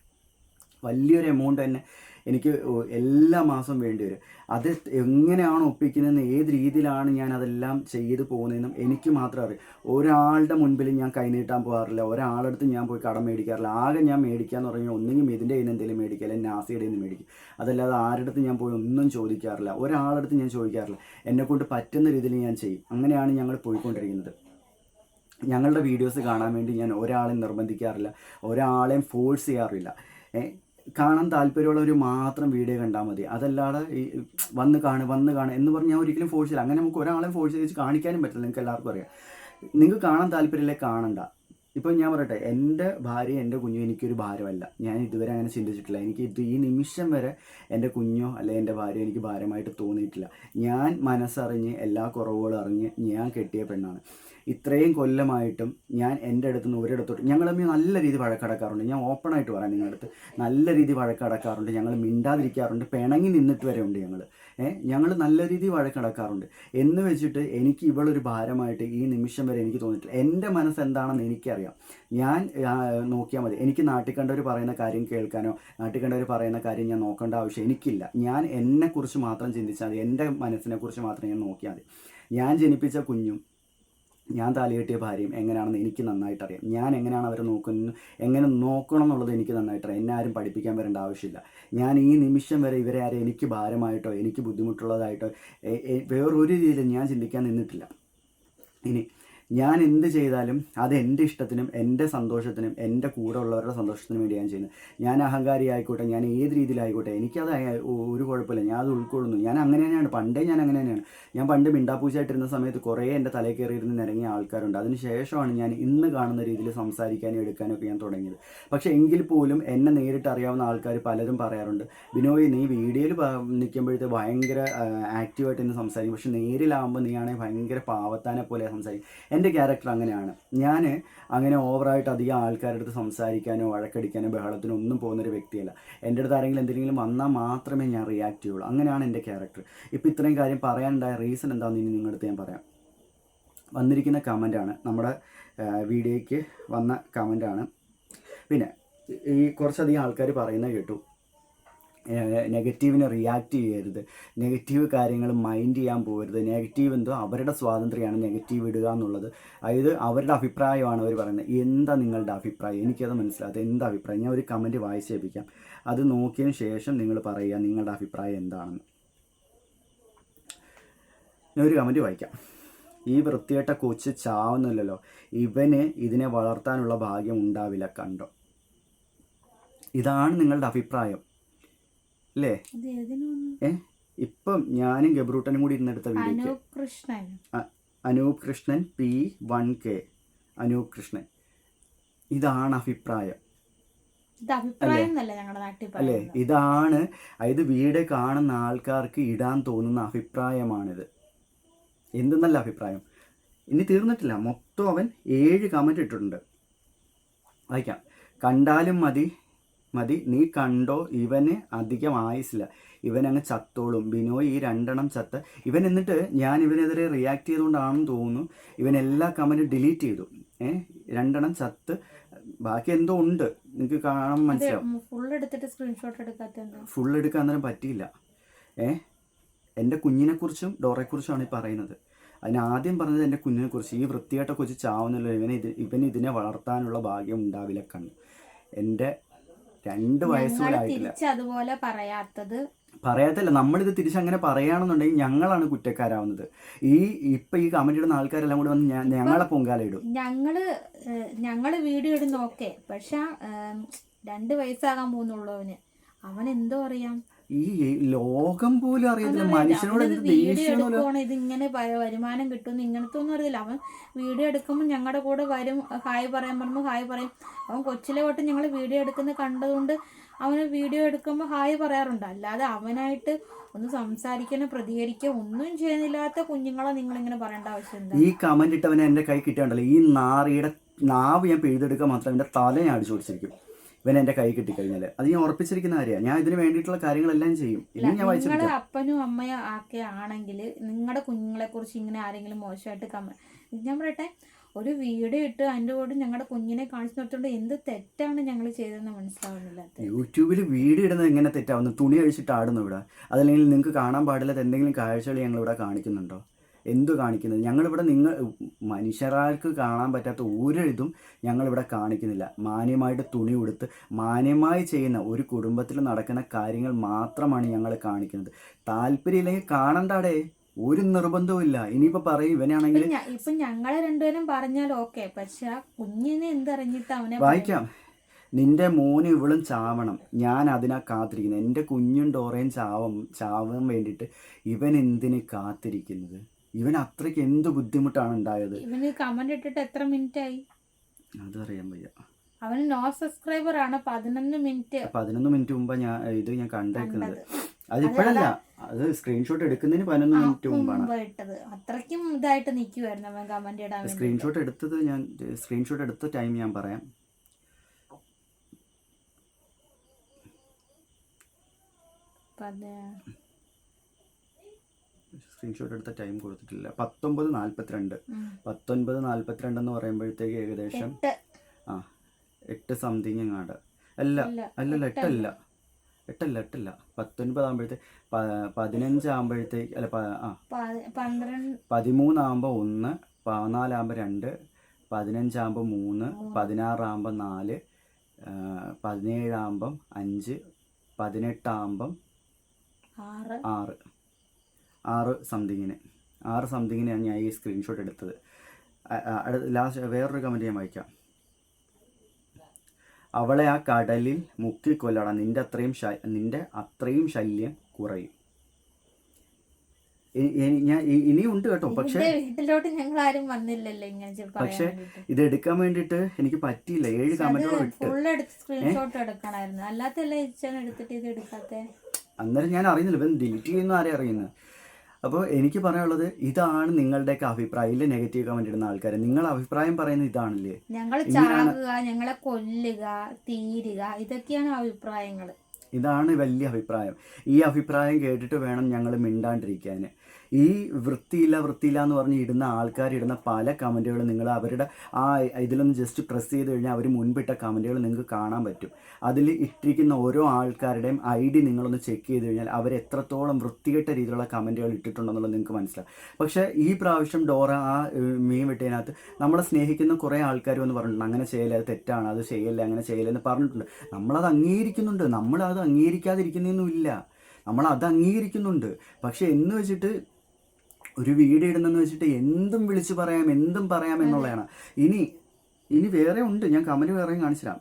S1: വലിയൊരു എമൗണ്ട് തന്നെ എനിക്ക് എല്ലാ മാസം വേണ്ടി വരും. അത് എങ്ങനെയാണ് ഒപ്പിക്കുന്നതെന്ന് ഏത് രീതിയിലാണ് ഞാൻ അതെല്ലാം ചെയ്തു പോകുന്നതെന്നും എനിക്ക് മാത്രം അറിയാം. ഒരാളുടെ മുൻപിൽ ഞാൻ കൈനീട്ടാൻ പോകാറില്ല. ഒരാളടുത്ത് ഞാൻ പോയി കടം മേടിക്കാറില്ല. ആകെ ഞാൻ മേടിക്കാന്ന് പറഞ്ഞാൽ ഒന്നെങ്കിൽ ഇതിന്റെ കയ്യിൽ എന്തെങ്കിലും മേടിക്കുക അല്ലെങ്കിൽ നാസിയുടെ നിന്ന് മേടിക്കും അതല്ലാതെ ആരുടെ ഞാൻ പോയി ഒന്നും ചോദിക്കാറില്ല. ഒരാളടുത്ത് ഞാൻ ചോദിക്കാറില്ല. എന്നെക്കൊണ്ട് പറ്റുന്ന രീതിയിൽ ഞാൻ ചെയ്യും. അങ്ങനെയാണ് ഞങ്ങൾ പോയിക്കൊണ്ടിരിക്കുന്നത്. ഞങ്ങളുടെ വീഡിയോസ് കാണാൻ വേണ്ടി ഞാൻ ഒരാളെ നിർബന്ധിക്കാറില്ല. ഒരാളെയും ഫോഴ്സ് ചെയ്യാറില്ല. കാണാൻ താല്പര്യമുള്ളവർ മാത്രം വീഡിയോ കണ്ടാൽ മതി. അതല്ലാതെ ഈ വന്ന് കാണുക വന്ന് കാണുക എന്ന് പറഞ്ഞ് ഞാൻ ഒരിക്കലും ഫോഴ്സ് ചെയ്യില്ല. അങ്ങനെ നമുക്ക് ഒരാളെ ഫോഴ്സ് ചെയ്ത് കാണിക്കാനും പറ്റില്ല. നിങ്ങൾക്ക് എല്ലാവർക്കും അറിയാം. നിങ്ങൾക്ക് കാണാൻ താല്പര്യമില്ലേ? കാണണ്ട. ഇപ്പം ഞാൻ പറയട്ടെ എന്റെ ഭാര്യ എന്റെ കുഞ്ഞു എനിക്കൊരു ഭാരമല്ല. ഞാൻ ഇതുവരെ അങ്ങനെ ചിന്തിച്ചിട്ടില്ല. എനിക്ക് ഇത് ഈ നിമിഷം വരെ എന്റെ കുഞ്ഞോ അല്ലെ എന്റെ ഭാര്യ എനിക്ക് ഭാരമായിട്ട് തോന്നിയിട്ടില്ല. ഞാൻ മനസ്സറിഞ്ഞ് എല്ലാ കുറവുകളും അറിഞ്ഞ് ഞാൻ കെട്ടിയ പെണ്ണാണ്. ഇത്രയും കൊല്ലമായിട്ടും ഞാൻ എന്റെ അടുത്ത് നിന്ന് ഒരിടത്തോട്ട് ഞങ്ങൾ തമ്മിൽ നല്ല രീതി വഴക്കടക്കാറുണ്ട്. ഞാൻ ഓപ്പൺ ആയിട്ട് പറയാം നിങ്ങളുടെ അടുത്ത് നല്ല രീതി വഴക്കടക്കാറുണ്ട്. ഞങ്ങൾ മിണ്ടാതിരിക്കാറുണ്ട്. പിണങ്ങി നിന്നിട്ട് വരെ ഉണ്ട് ഞങ്ങൾ. ഏഹ് ഞങ്ങൾ നല്ല രീതി വഴക്കടക്കാറുണ്ട്. എന്ന് വെച്ചിട്ട് എനിക്ക് ഇവളൊരു ഭാരമായിട്ട് ഈ നിമിഷം വരെ എനിക്ക് തോന്നിയിട്ടില്ല. എന്റെ മനസ്സ് എന്താണെന്ന് എനിക്കറിയാം. ഞാൻ നോക്കിയാൽ മതി. എനിക്ക് നാട്ടിൽ കണ്ടവർ പറയുന്ന കാര്യം കേൾക്കാനോ നാട്ടിൽ കണ്ടവർ പറയുന്ന കാര്യം ഞാൻ നോക്കേണ്ട ആവശ്യം എനിക്കില്ല. ഞാൻ എന്നെക്കുറിച്ച് മാത്രം ചിന്തിച്ചാൽ മതി. എന്റെ മനസ്സിനെക്കുറിച്ച് മാത്രം ഞാൻ നോക്കിയാൽ മതി. ഞാൻ ജനിപ്പിച്ച കുഞ്ഞും ഞാൻ താലികെട്ടിയ ഭാര്യയും എങ്ങനെയാണെന്ന് എനിക്ക് നന്നായിട്ട് അറിയാം ഞാൻ എങ്ങനെയാണ് അവരെ നോക്കുന്നത് എങ്ങനെ നോക്കണം എന്നുള്ളത് എനിക്ക് നന്നായിട്ട് അറിയാം എന്നെ ആരും പഠിപ്പിക്കാൻ വരേണ്ട ആവശ്യമില്ല. ഞാൻ ഈ നിമിഷം വരെ ഇവരെ ആരും എനിക്ക് ഭാരമായിട്ടോ എനിക്ക് ബുദ്ധിമുട്ടുള്ളതായിട്ടോ വേറൊരു രീതിയിലും ഞാൻ ചിന്തിക്കാൻ നിന്നിട്ടില്ല. ഇനി ഞാൻ എന്ത് ചെയ്താലും അത് എന്റെ ഇഷ്ടത്തിനും എന്റെ സന്തോഷത്തിനും എന്റെ കൂടെ ഉള്ളവരുടെ സന്തോഷത്തിനും വേണ്ടി ഞാൻ ചെയ്യുന്നത്. ഞാൻ അഹങ്കാരി ആയിക്കോട്ടെ ഞാൻ ഏത് രീതിയിലായിക്കോട്ടെ എനിക്കത് ഒരു കുഴപ്പമില്ല. ഞാൻ അത് ഉൾക്കൊള്ളുന്നു. ഞാൻ അങ്ങനെ തന്നെയാണ്. പണ്ടേ ഞാൻ അങ്ങനെ തന്നെയാണ്. ഞാൻ പണ്ട് മിണ്ടാപ്പൂച്ചായിട്ടിരുന്ന സമയത്ത് കുറേ എന്റെ തലയിൽ കയറിയിരുന്ന് നിരങ്ങിയ ആൾക്കാരുണ്ട്. അതിന് ശേഷമാണ് ഞാൻ ഇന്ന് കാണുന്ന രീതിയിൽ സംസാരിക്കാനും എടുക്കാനും ഒക്കെ ഞാൻ തുടങ്ങിയത്. പക്ഷേ എങ്കിൽ പോലും എന്നെ നേരിട്ട് അറിയാവുന്ന ആൾക്കാർ പലരും പറയാറുണ്ട് വിനോയ് നീ വീഡിയോയിൽ നിൽക്കുമ്പോഴത്തെ ഭയങ്കര ആക്റ്റീവായിട്ട് എന്നെ സംസാരിക്കും. പക്ഷെ നേരിലാകുമ്പോൾ നീയാണെങ്കിൽ ഭയങ്കര പാവത്താനെ പോലെ സംസാരിക്കും. എന്റെ ക്യാരക്ടർ അങ്ങനെയാണ്. ഞാൻ അങ്ങനെ ഓവറായിട്ട് അധികം ആൾക്കാരുടെ അടുത്ത് സംസാരിക്കാനോ വഴക്കടിക്കാനോ ബഹളത്തിനോ ഒന്നും പോകുന്നൊരു വ്യക്തിയല്ല. എന്റെ അടുത്ത് ആരെങ്കിലും എന്തെങ്കിലും വന്നാൽ മാത്രമേ ഞാൻ റിയാക്ട് ചെയ്യുള്ളൂ. അങ്ങനെയാണ് എന്റെ ക്യാരക്ടർ ഇപ്പോൾ ഇത്രയും കാര്യം പറയാനുണ്ടായ റീസൺ എന്താണെന്ന് ഇനി നിങ്ങളുടെ ഞാൻ പറയാം. വന്നിരിക്കുന്ന കമന്റാണ് നമ്മുടെ വീഡിയോയ്ക്ക് വന്ന കമന്റാണ് പിന്നെ ഈ കുറച്ചധികം ആൾക്കാർ പറയുന്നത് കേട്ടു. നെഗറ്റീവിനെ റിയാക്റ്റ് ചെയ്യരുത്. നെഗറ്റീവ് കാര്യങ്ങൾ മൈൻഡ് ചെയ്യാൻ പോകരുത്. നെഗറ്റീവ് എന്തോ അവരുടെ സ്വാതന്ത്ര്യമാണ് നെഗറ്റീവ് ഇടുക എന്നുള്ളത്. അതായത് അവരുടെ അഭിപ്രായമാണ് അവർ പറയുന്നത്. എന്താ നിങ്ങളുടെ അഭിപ്രായം? എനിക്കത് മനസ്സിലാകാത്ത എന്താ അഭിപ്രായം? ഞാൻ ഒരു കമന്റ് വായിച്ചേപ്പിക്കാം അത് നോക്കിയതിന് ശേഷം നിങ്ങൾ പറയുക നിങ്ങളുടെ അഭിപ്രായം എന്താണെന്ന്. ഞാൻ ഒരു കമന്റ് വായിക്കാം. ഈ വൃത്തികെട്ട കൊച്ച് ചാവുന്നില്ലല്ലോ. ഇവന് ഇതിനെ വളർത്താനുള്ള ഭാഗ്യം ഉണ്ടാവില്ല കണ്ടോ. ഇതാണ് നിങ്ങളുടെ അഭിപ്രായം. അല്ലേ? ഏ? ഇപ്പം ഞാനും ഗബ്രൂട്ടനും കൂടി ഇരുന്നെടുത്ത video
S2: Anoop Krishnan
S1: Anoop Krishnan P one K. Anoop Krishnan ഇതാണ് അഭിപ്രായം. അല്ലേ? ഇതാണ് അതായത് വീട് കാണുന്ന ആൾക്കാർക്ക് ഇടാൻ തോന്നുന്ന അഭിപ്രായമാണിത്. എന്ത് നല്ല അഭിപ്രായം? ഇനി തീർന്നിട്ടില്ല. മൊത്തം അവൻ ഏഴ് കമന്റ് ഇട്ടിട്ടുണ്ട്. വായിക്കാം. കണ്ടാലും മതി മതി. നീ കണ്ടോ? ഇവന് അധികം ആയുസില്ല ഇവനങ്ങ് ചത്തോളും. ബിനോയ് ഈ രണ്ടെണ്ണം ചത്ത്. ഇവൻ എന്നിട്ട് ഞാൻ ഇവനെതിരെ റിയാക്ട് ചെയ്തുകൊണ്ടാണെന്ന് തോന്നുന്നു. ഇവൻ എല്ലാ കമന്റും ഡിലീറ്റ് ചെയ്തു. ഏ? രണ്ടെണ്ണം ചത്ത്. ബാക്കി എന്തോ ഉണ്ട്. നിങ്ങൾക്ക് കാണാൻ മനസ്സിലാവും.
S2: ഫുൾ എടുത്തിട്ട് സ്ക്രീൻഷോട്ട് എടുക്കാത്ത
S1: ഫുൾ എടുക്കാൻ അന്നേരം പറ്റിയില്ല. ഏ? എന്റെ കുഞ്ഞിനെക്കുറിച്ചും ഡോറയെക്കുറിച്ചുമാണ് ഈ പറയുന്നത്. അതിന് ആദ്യം പറഞ്ഞത് എന്റെ കുഞ്ഞിനെക്കുറിച്ച്. ഈ വൃത്തിയായിട്ടൊക്കെ കൊച്ചു ചാവുന്നല്ലോ. ഇവനെ ഇത് ഇവന് ഇതിനെ വളർത്താനുള്ള ഭാഗ്യം ഉണ്ടാവില്ല കണ്ണു. എന്റെ രണ്ട് വയസ്സ് പോലും
S2: ഞങ്ങൾ
S1: ആയിട്ടില്ല.
S2: തിരിച്ച് അതുപോലെ പറയാത്തത്
S1: പറയാത്തല്ല നമ്മളിത് തിരിച്ചങ്ങനെ പറയുകയാണെന്നുണ്ടെങ്കിൽ ഞങ്ങളാണ് കുറ്റക്കാരാവുന്നത്. ഈ ഇപ്പൊ ഈ കമന്റ് ഇടുന്ന ആൾക്കാരെല്ലാം കൂടി വന്ന് ഞങ്ങളെ പൊങ്കാല ഇടും.
S2: ഞങ്ങൾ ഞങ്ങൾ വീഡിയോ ഇടുന്ന ഓക്കെ. പക്ഷെ രണ്ട് വയസ്സാകാൻ പോകുന്നുള്ളവന് അവൻ എന്തോ അറിയാം.
S1: ഈ ലോകം പോലും അറിയത്തില്ല മനുഷ്യനോട് എന്ത്
S2: ഇങ്ങനെ വരുമാനം കിട്ടും ഇങ്ങനത്തെ ഒന്നും അറിയില്ല അവൻ വീഡിയോ എടുക്കുമ്പോൾ ഞങ്ങളുടെ കൂടെ വരും ഹായ് പറയാൻ പറയുമ്പോൾ ഹായ് പറയും. അവൻ കൊച്ചിലെ തൊട്ട് ഞങ്ങൾ വീഡിയോ എടുക്കുന്നത് കണ്ടതുകൊണ്ട് അവന് വീഡിയോ എടുക്കുമ്പോൾ ഹായ് പറയാറുണ്ട്. അല്ലാതെ അവനായിട്ട് ഒന്ന് സംസാരിക്കാനോ പ്രതികരിക്കുക ഒന്നും ചെയ്യുന്നില്ലാത്ത കുഞ്ഞുങ്ങളെ നിങ്ങളിങ്ങനെ പറയേണ്ട ആവശ്യം എന്താ?
S1: ഈ കമന്റ് ഇട്ടവനെ എന്റെ കൈ കിട്ടിയുണ്ടല്ലോ. ഈ നാറിയുടെ നാവ് ഞാൻ പിഴുതെടുക്കുക മാത്രം എന്റെ തല ഞാൻ അടിച്ചു പിടിച്ചിരിക്കും ഇവൻ എന്റെ കൈ കിട്ടിക്കഴിഞ്ഞാൽ അത് ഞാൻ ഉറപ്പിച്ചിരിക്കുന്ന കാര്യമാണ്. ഞാൻ ഇതിന് വേണ്ടിയിട്ടുള്ള കാര്യങ്ങളെല്ലാം ചെയ്യും. ഇനി ഞാൻ
S2: നിങ്ങളുടെ
S1: വായിച്ചിരിക്കാം
S2: അപ്പനും അമ്മയും ഒക്കെ ആണെങ്കിൽ നിങ്ങളുടെ കുഞ്ഞുങ്ങളെ കുറിച്ച് ഇങ്ങനെ ആരെങ്കിലും മോശമായിട്ട് കമ ഞാൻ പറയട്ടെ ഒരു വീഡിയോ ഇട്ട് അതിന്റെ കൂടെ ഞങ്ങളുടെ കുഞ്ഞിനെ കാണിച്ചു നിർത്തുകൊണ്ട് എന്ത് തെറ്റാണ് ഞങ്ങൾ ചെയ്തതെന്ന് മനസ്സിലാവുന്നില്ല.
S1: യൂട്യൂബിൽ വീഡിയോ ഇടുന്നത് എങ്ങനെ തെറ്റാവുന്നു തുണി അഴിച്ചിട്ട് ആടുന്നു ഇവിടെ? അതല്ലെങ്കിൽ നിങ്ങൾക്ക് കാണാൻ പാടില്ലാത്ത എന്തെങ്കിലും കാഴ്ചകൾ ഞങ്ങൾ ഇവിടെ കാണിക്കുന്നുണ്ടോ? എന്തു കാണിക്കുന്നത്? ഞങ്ങളിവിടെ നിങ്ങൾ മനുഷ്യരാർക്ക് കാണാൻ പറ്റാത്ത ഒരു ഇതും ഞങ്ങളിവിടെ കാണിക്കുന്നില്ല. മാന്യമായിട്ട് തുണി ഉടുത്ത് മാന്യമായി ചെയ്യുന്ന ഒരു കുടുംബത്തിൽ നടക്കുന്ന കാര്യങ്ങൾ മാത്രമാണ് ഞങ്ങൾ കാണിക്കുന്നത്. താല്പര്യമില്ലെങ്കിൽ കാണണ്ടാടേ. ഒരു നിർബന്ധവുമില്ല ഇല്ല. ഇനിയിപ്പോൾ പറയും ഇവനാണെങ്കിൽ
S2: ഇപ്പൊ ഞങ്ങളെ രണ്ടുപേരും പറഞ്ഞാൽ ഓക്കെ. പക്ഷെ ആ കുഞ്ഞിനെ എന്തറിഞ്ഞിട്ട് അവനെ
S1: വായിക്കാം. നിന്റെ മോന് ഇവളും ചാവണം. ഞാൻ അതിനാ കാത്തിരിക്കുന്നത്. എന്റെ കുഞ്ഞും ഡോറയും ചാവും ചാവാൻ വേണ്ടിയിട്ട് ഇവൻ എന്തിന് കാത്തിരിക്കുന്നത്? ഇവൻ അത്രയ്ക്ക് എന്ത് ബുദ്ധിമുട്ടാണ് ഉണ്ടായത്?
S2: ഇവന് കമന്റ് ഇട്ടിട്ട് എത്ര മിനിറ്റ് ആയി?
S1: അറിയാൻ വയ്യ.
S2: അവന് നോ സബ്സ്ക്രൈബർ ആണ് പതിനൊന്ന് മിനിറ്റ്
S1: പതിനൊന്ന് മിനിറ്റ് മുമ്പ് ഞാൻ ഇത് ഞാൻ കണ്ടേക്കുന്നത്. അത് ഇപ്പോഴല്ല. അത് സ്ക്രീൻഷോട്ട് എടുക്കുന്നതിന് പതിനൊന്ന് മിനിറ്റ് മുമ്പാണ്
S2: മുമ്പ് ഇട്ടത്. അത്രയ്ക്കും ഇതായിട്ട് നിൽക്കുമായിരുന്നു അവൻ കമന്റ് ഇടാൻ
S1: സ്ക്രീൻഷോട്ട് എടുത്തത് ഞാൻ സ്ക്രീൻഷോട്ട് എടുത്ത ടൈം ഞാൻ പറയാം. സ്ക്രീൻഷോട്ട് എടുത്ത ടൈം കൊടുത്തിട്ടില്ല. പത്തൊമ്പത് നാൽപ്പത്തിരണ്ട് പത്തൊൻപത് നാൽപ്പത്തിരണ്ട് എന്ന് പറയുമ്പോഴത്തേക്ക് ഏകദേശം ആ എട്ട് സംതിങ് എങ്ങാണ്ട്. അല്ല
S2: അല്ല,
S1: അല്ലല്ല
S2: എട്ടല്ല.
S1: എട്ടല്ല. എട്ടല്ല പത്തൊൻപത് ആകുമ്പോഴത്തേക്ക് പതിനഞ്ച് ആകുമ്പോഴത്തേക്ക് അല്ല ആ. പതിമൂന്നാകുമ്പോൾ ഒന്ന് പതിനാലാകുമ്പോൾ രണ്ട് പതിനഞ്ചാകുമ്പോൾ മൂന്ന് പതിനാറാകുമ്പോൾ നാല് പതിനേഴാകുമ്പം അഞ്ച് പതിനെട്ടാകുമ്പം
S2: ആറ്.
S1: ആറ്. ആറ് സംതിങ്ങിന്. ആറ് സംതിങ്ങിനാണ് ഞാൻ ഈ സ്ക്രീൻഷോട്ട് എടുത്തത്. ലാസ്റ്റ് വേറൊരു കമന്റ് ഞാൻ വായിക്കാം. അവളെ ആ കടലിൽ മുക്കിക്കൊല്ലണം നിന്റെ അത്രയും ശ- നിന്റെ അത്രയും ശല്യം കുറയും. ഞാൻ ഇ- ഇനിയും ഉണ്ട് കേട്ടോ. പക്ഷേ
S2: വീട്ടിലോട്ട് ഞങ്ങൾ ആരും വന്നില്ലല്ലോ ഇങ്ങനെ
S1: പക്ഷേ. ഇത് എടുക്കാൻ വേണ്ടിട്ട് എനിക്ക് പറ്റിയില്ല. ഏഴ്
S2: കമന്റ്
S1: കമന്റുകൾ ഇട്ട്.
S2: ഫുൾ എടുത്ത് സ്ക്രീൻഷോട്ട് എടുക്കണമായിരുന്നു അല്ലാത്തല്ല ഇച്ചാൻ എടുത്തിട്ട് ഇത് എടുക്കാത്തെ?
S1: അന്നേരം ഞാൻ അറിയുന്നില്ല. ഇവൻ ഡിലീറ്റ് ചെയ്യുന്ന ആരെയും അറിയുന്നത്? അപ്പോൾ എനിക്ക് പറയാനുള്ളത് ഇതാണ് നിങ്ങളുടെയൊക്കെ അഭിപ്രായം. ഇല്ല നെഗറ്റീവ് കമന്റ് ഇടുന്ന ആൾക്കാർ നിങ്ങൾ അഭിപ്രായം പറയുന്നത് ഇതാണല്ലേ?
S2: ഞങ്ങൾ ചാകുക ഞങ്ങളെ കൊല്ലുക തീരുക ഇതൊക്കെയാണ് അഭിപ്രായങ്ങൾ
S1: ഇതാണ് വലിയ അഭിപ്രായം. ഈ അഭിപ്രായം കേട്ടിട്ട് വേണം ഞങ്ങൾ മിണ്ടാണ്ടിരിക്കാൻ ഈ വൃത്തിയില്ല വൃത്തിയില്ല എന്ന് പറഞ്ഞ് ഇടുന്ന ആൾക്കാർ ഇടുന്ന പല കമന്റുകളും നിങ്ങൾ അവരുടെ ആ ഇതിലൊന്ന് ജസ്റ്റ് പ്രസ് ചെയ്ത് കഴിഞ്ഞാൽ അവർ മുൻപിട്ട കമന്റുകൾ നിങ്ങൾക്ക് കാണാൻ പറ്റും. അതിൽ ഇട്ടിരിക്കുന്ന ഓരോ ആൾക്കാരുടെയും ഐ ഡി നിങ്ങളൊന്ന് ചെക്ക് ചെയ്ത് കഴിഞ്ഞാൽ അവർ എത്രത്തോളം വൃത്തികെട്ട രീതിയിലുള്ള കമന്റുകൾ ഇട്ടിട്ടുണ്ടെന്നുള്ളത് നിങ്ങൾക്ക് മനസ്സിലാവും. പക്ഷേ ഈ പ്രാവശ്യം ഡോറ ആ മീൻ വെട്ടിയതിനകത്ത് നമ്മളെ സ്നേഹിക്കുന്ന കുറേ ആൾക്കാർ വന്ന് പറഞ്ഞിട്ടുണ്ട് അങ്ങനെ ചെയ്യല അത് തെറ്റാണ് അത് ചെയ്യല്ല അങ്ങനെ ചെയ്യല്ല എന്ന് പറഞ്ഞിട്ടുണ്ട്. നമ്മളത് അംഗീകരിക്കുന്നുണ്ട് നമ്മളത് അംഗീകരിക്കാതിരിക്കുന്നതൊന്നുമില്ല നമ്മൾ അത് അംഗീകരിക്കുന്നുണ്ട്. പക്ഷെ എന്ന് വെച്ചിട്ട് ഒരു വീട് ഇടുന്നെന്ന് വെച്ചിട്ട് എന്തും വിളിച്ചു പറയാം എന്തും പറയാം എന്നുള്ളതാണ്. ഇനി ഇനി വേറെ ഉണ്ട്. ഞാൻ കമൽ വേറെയും കാണിച്ചു തരാം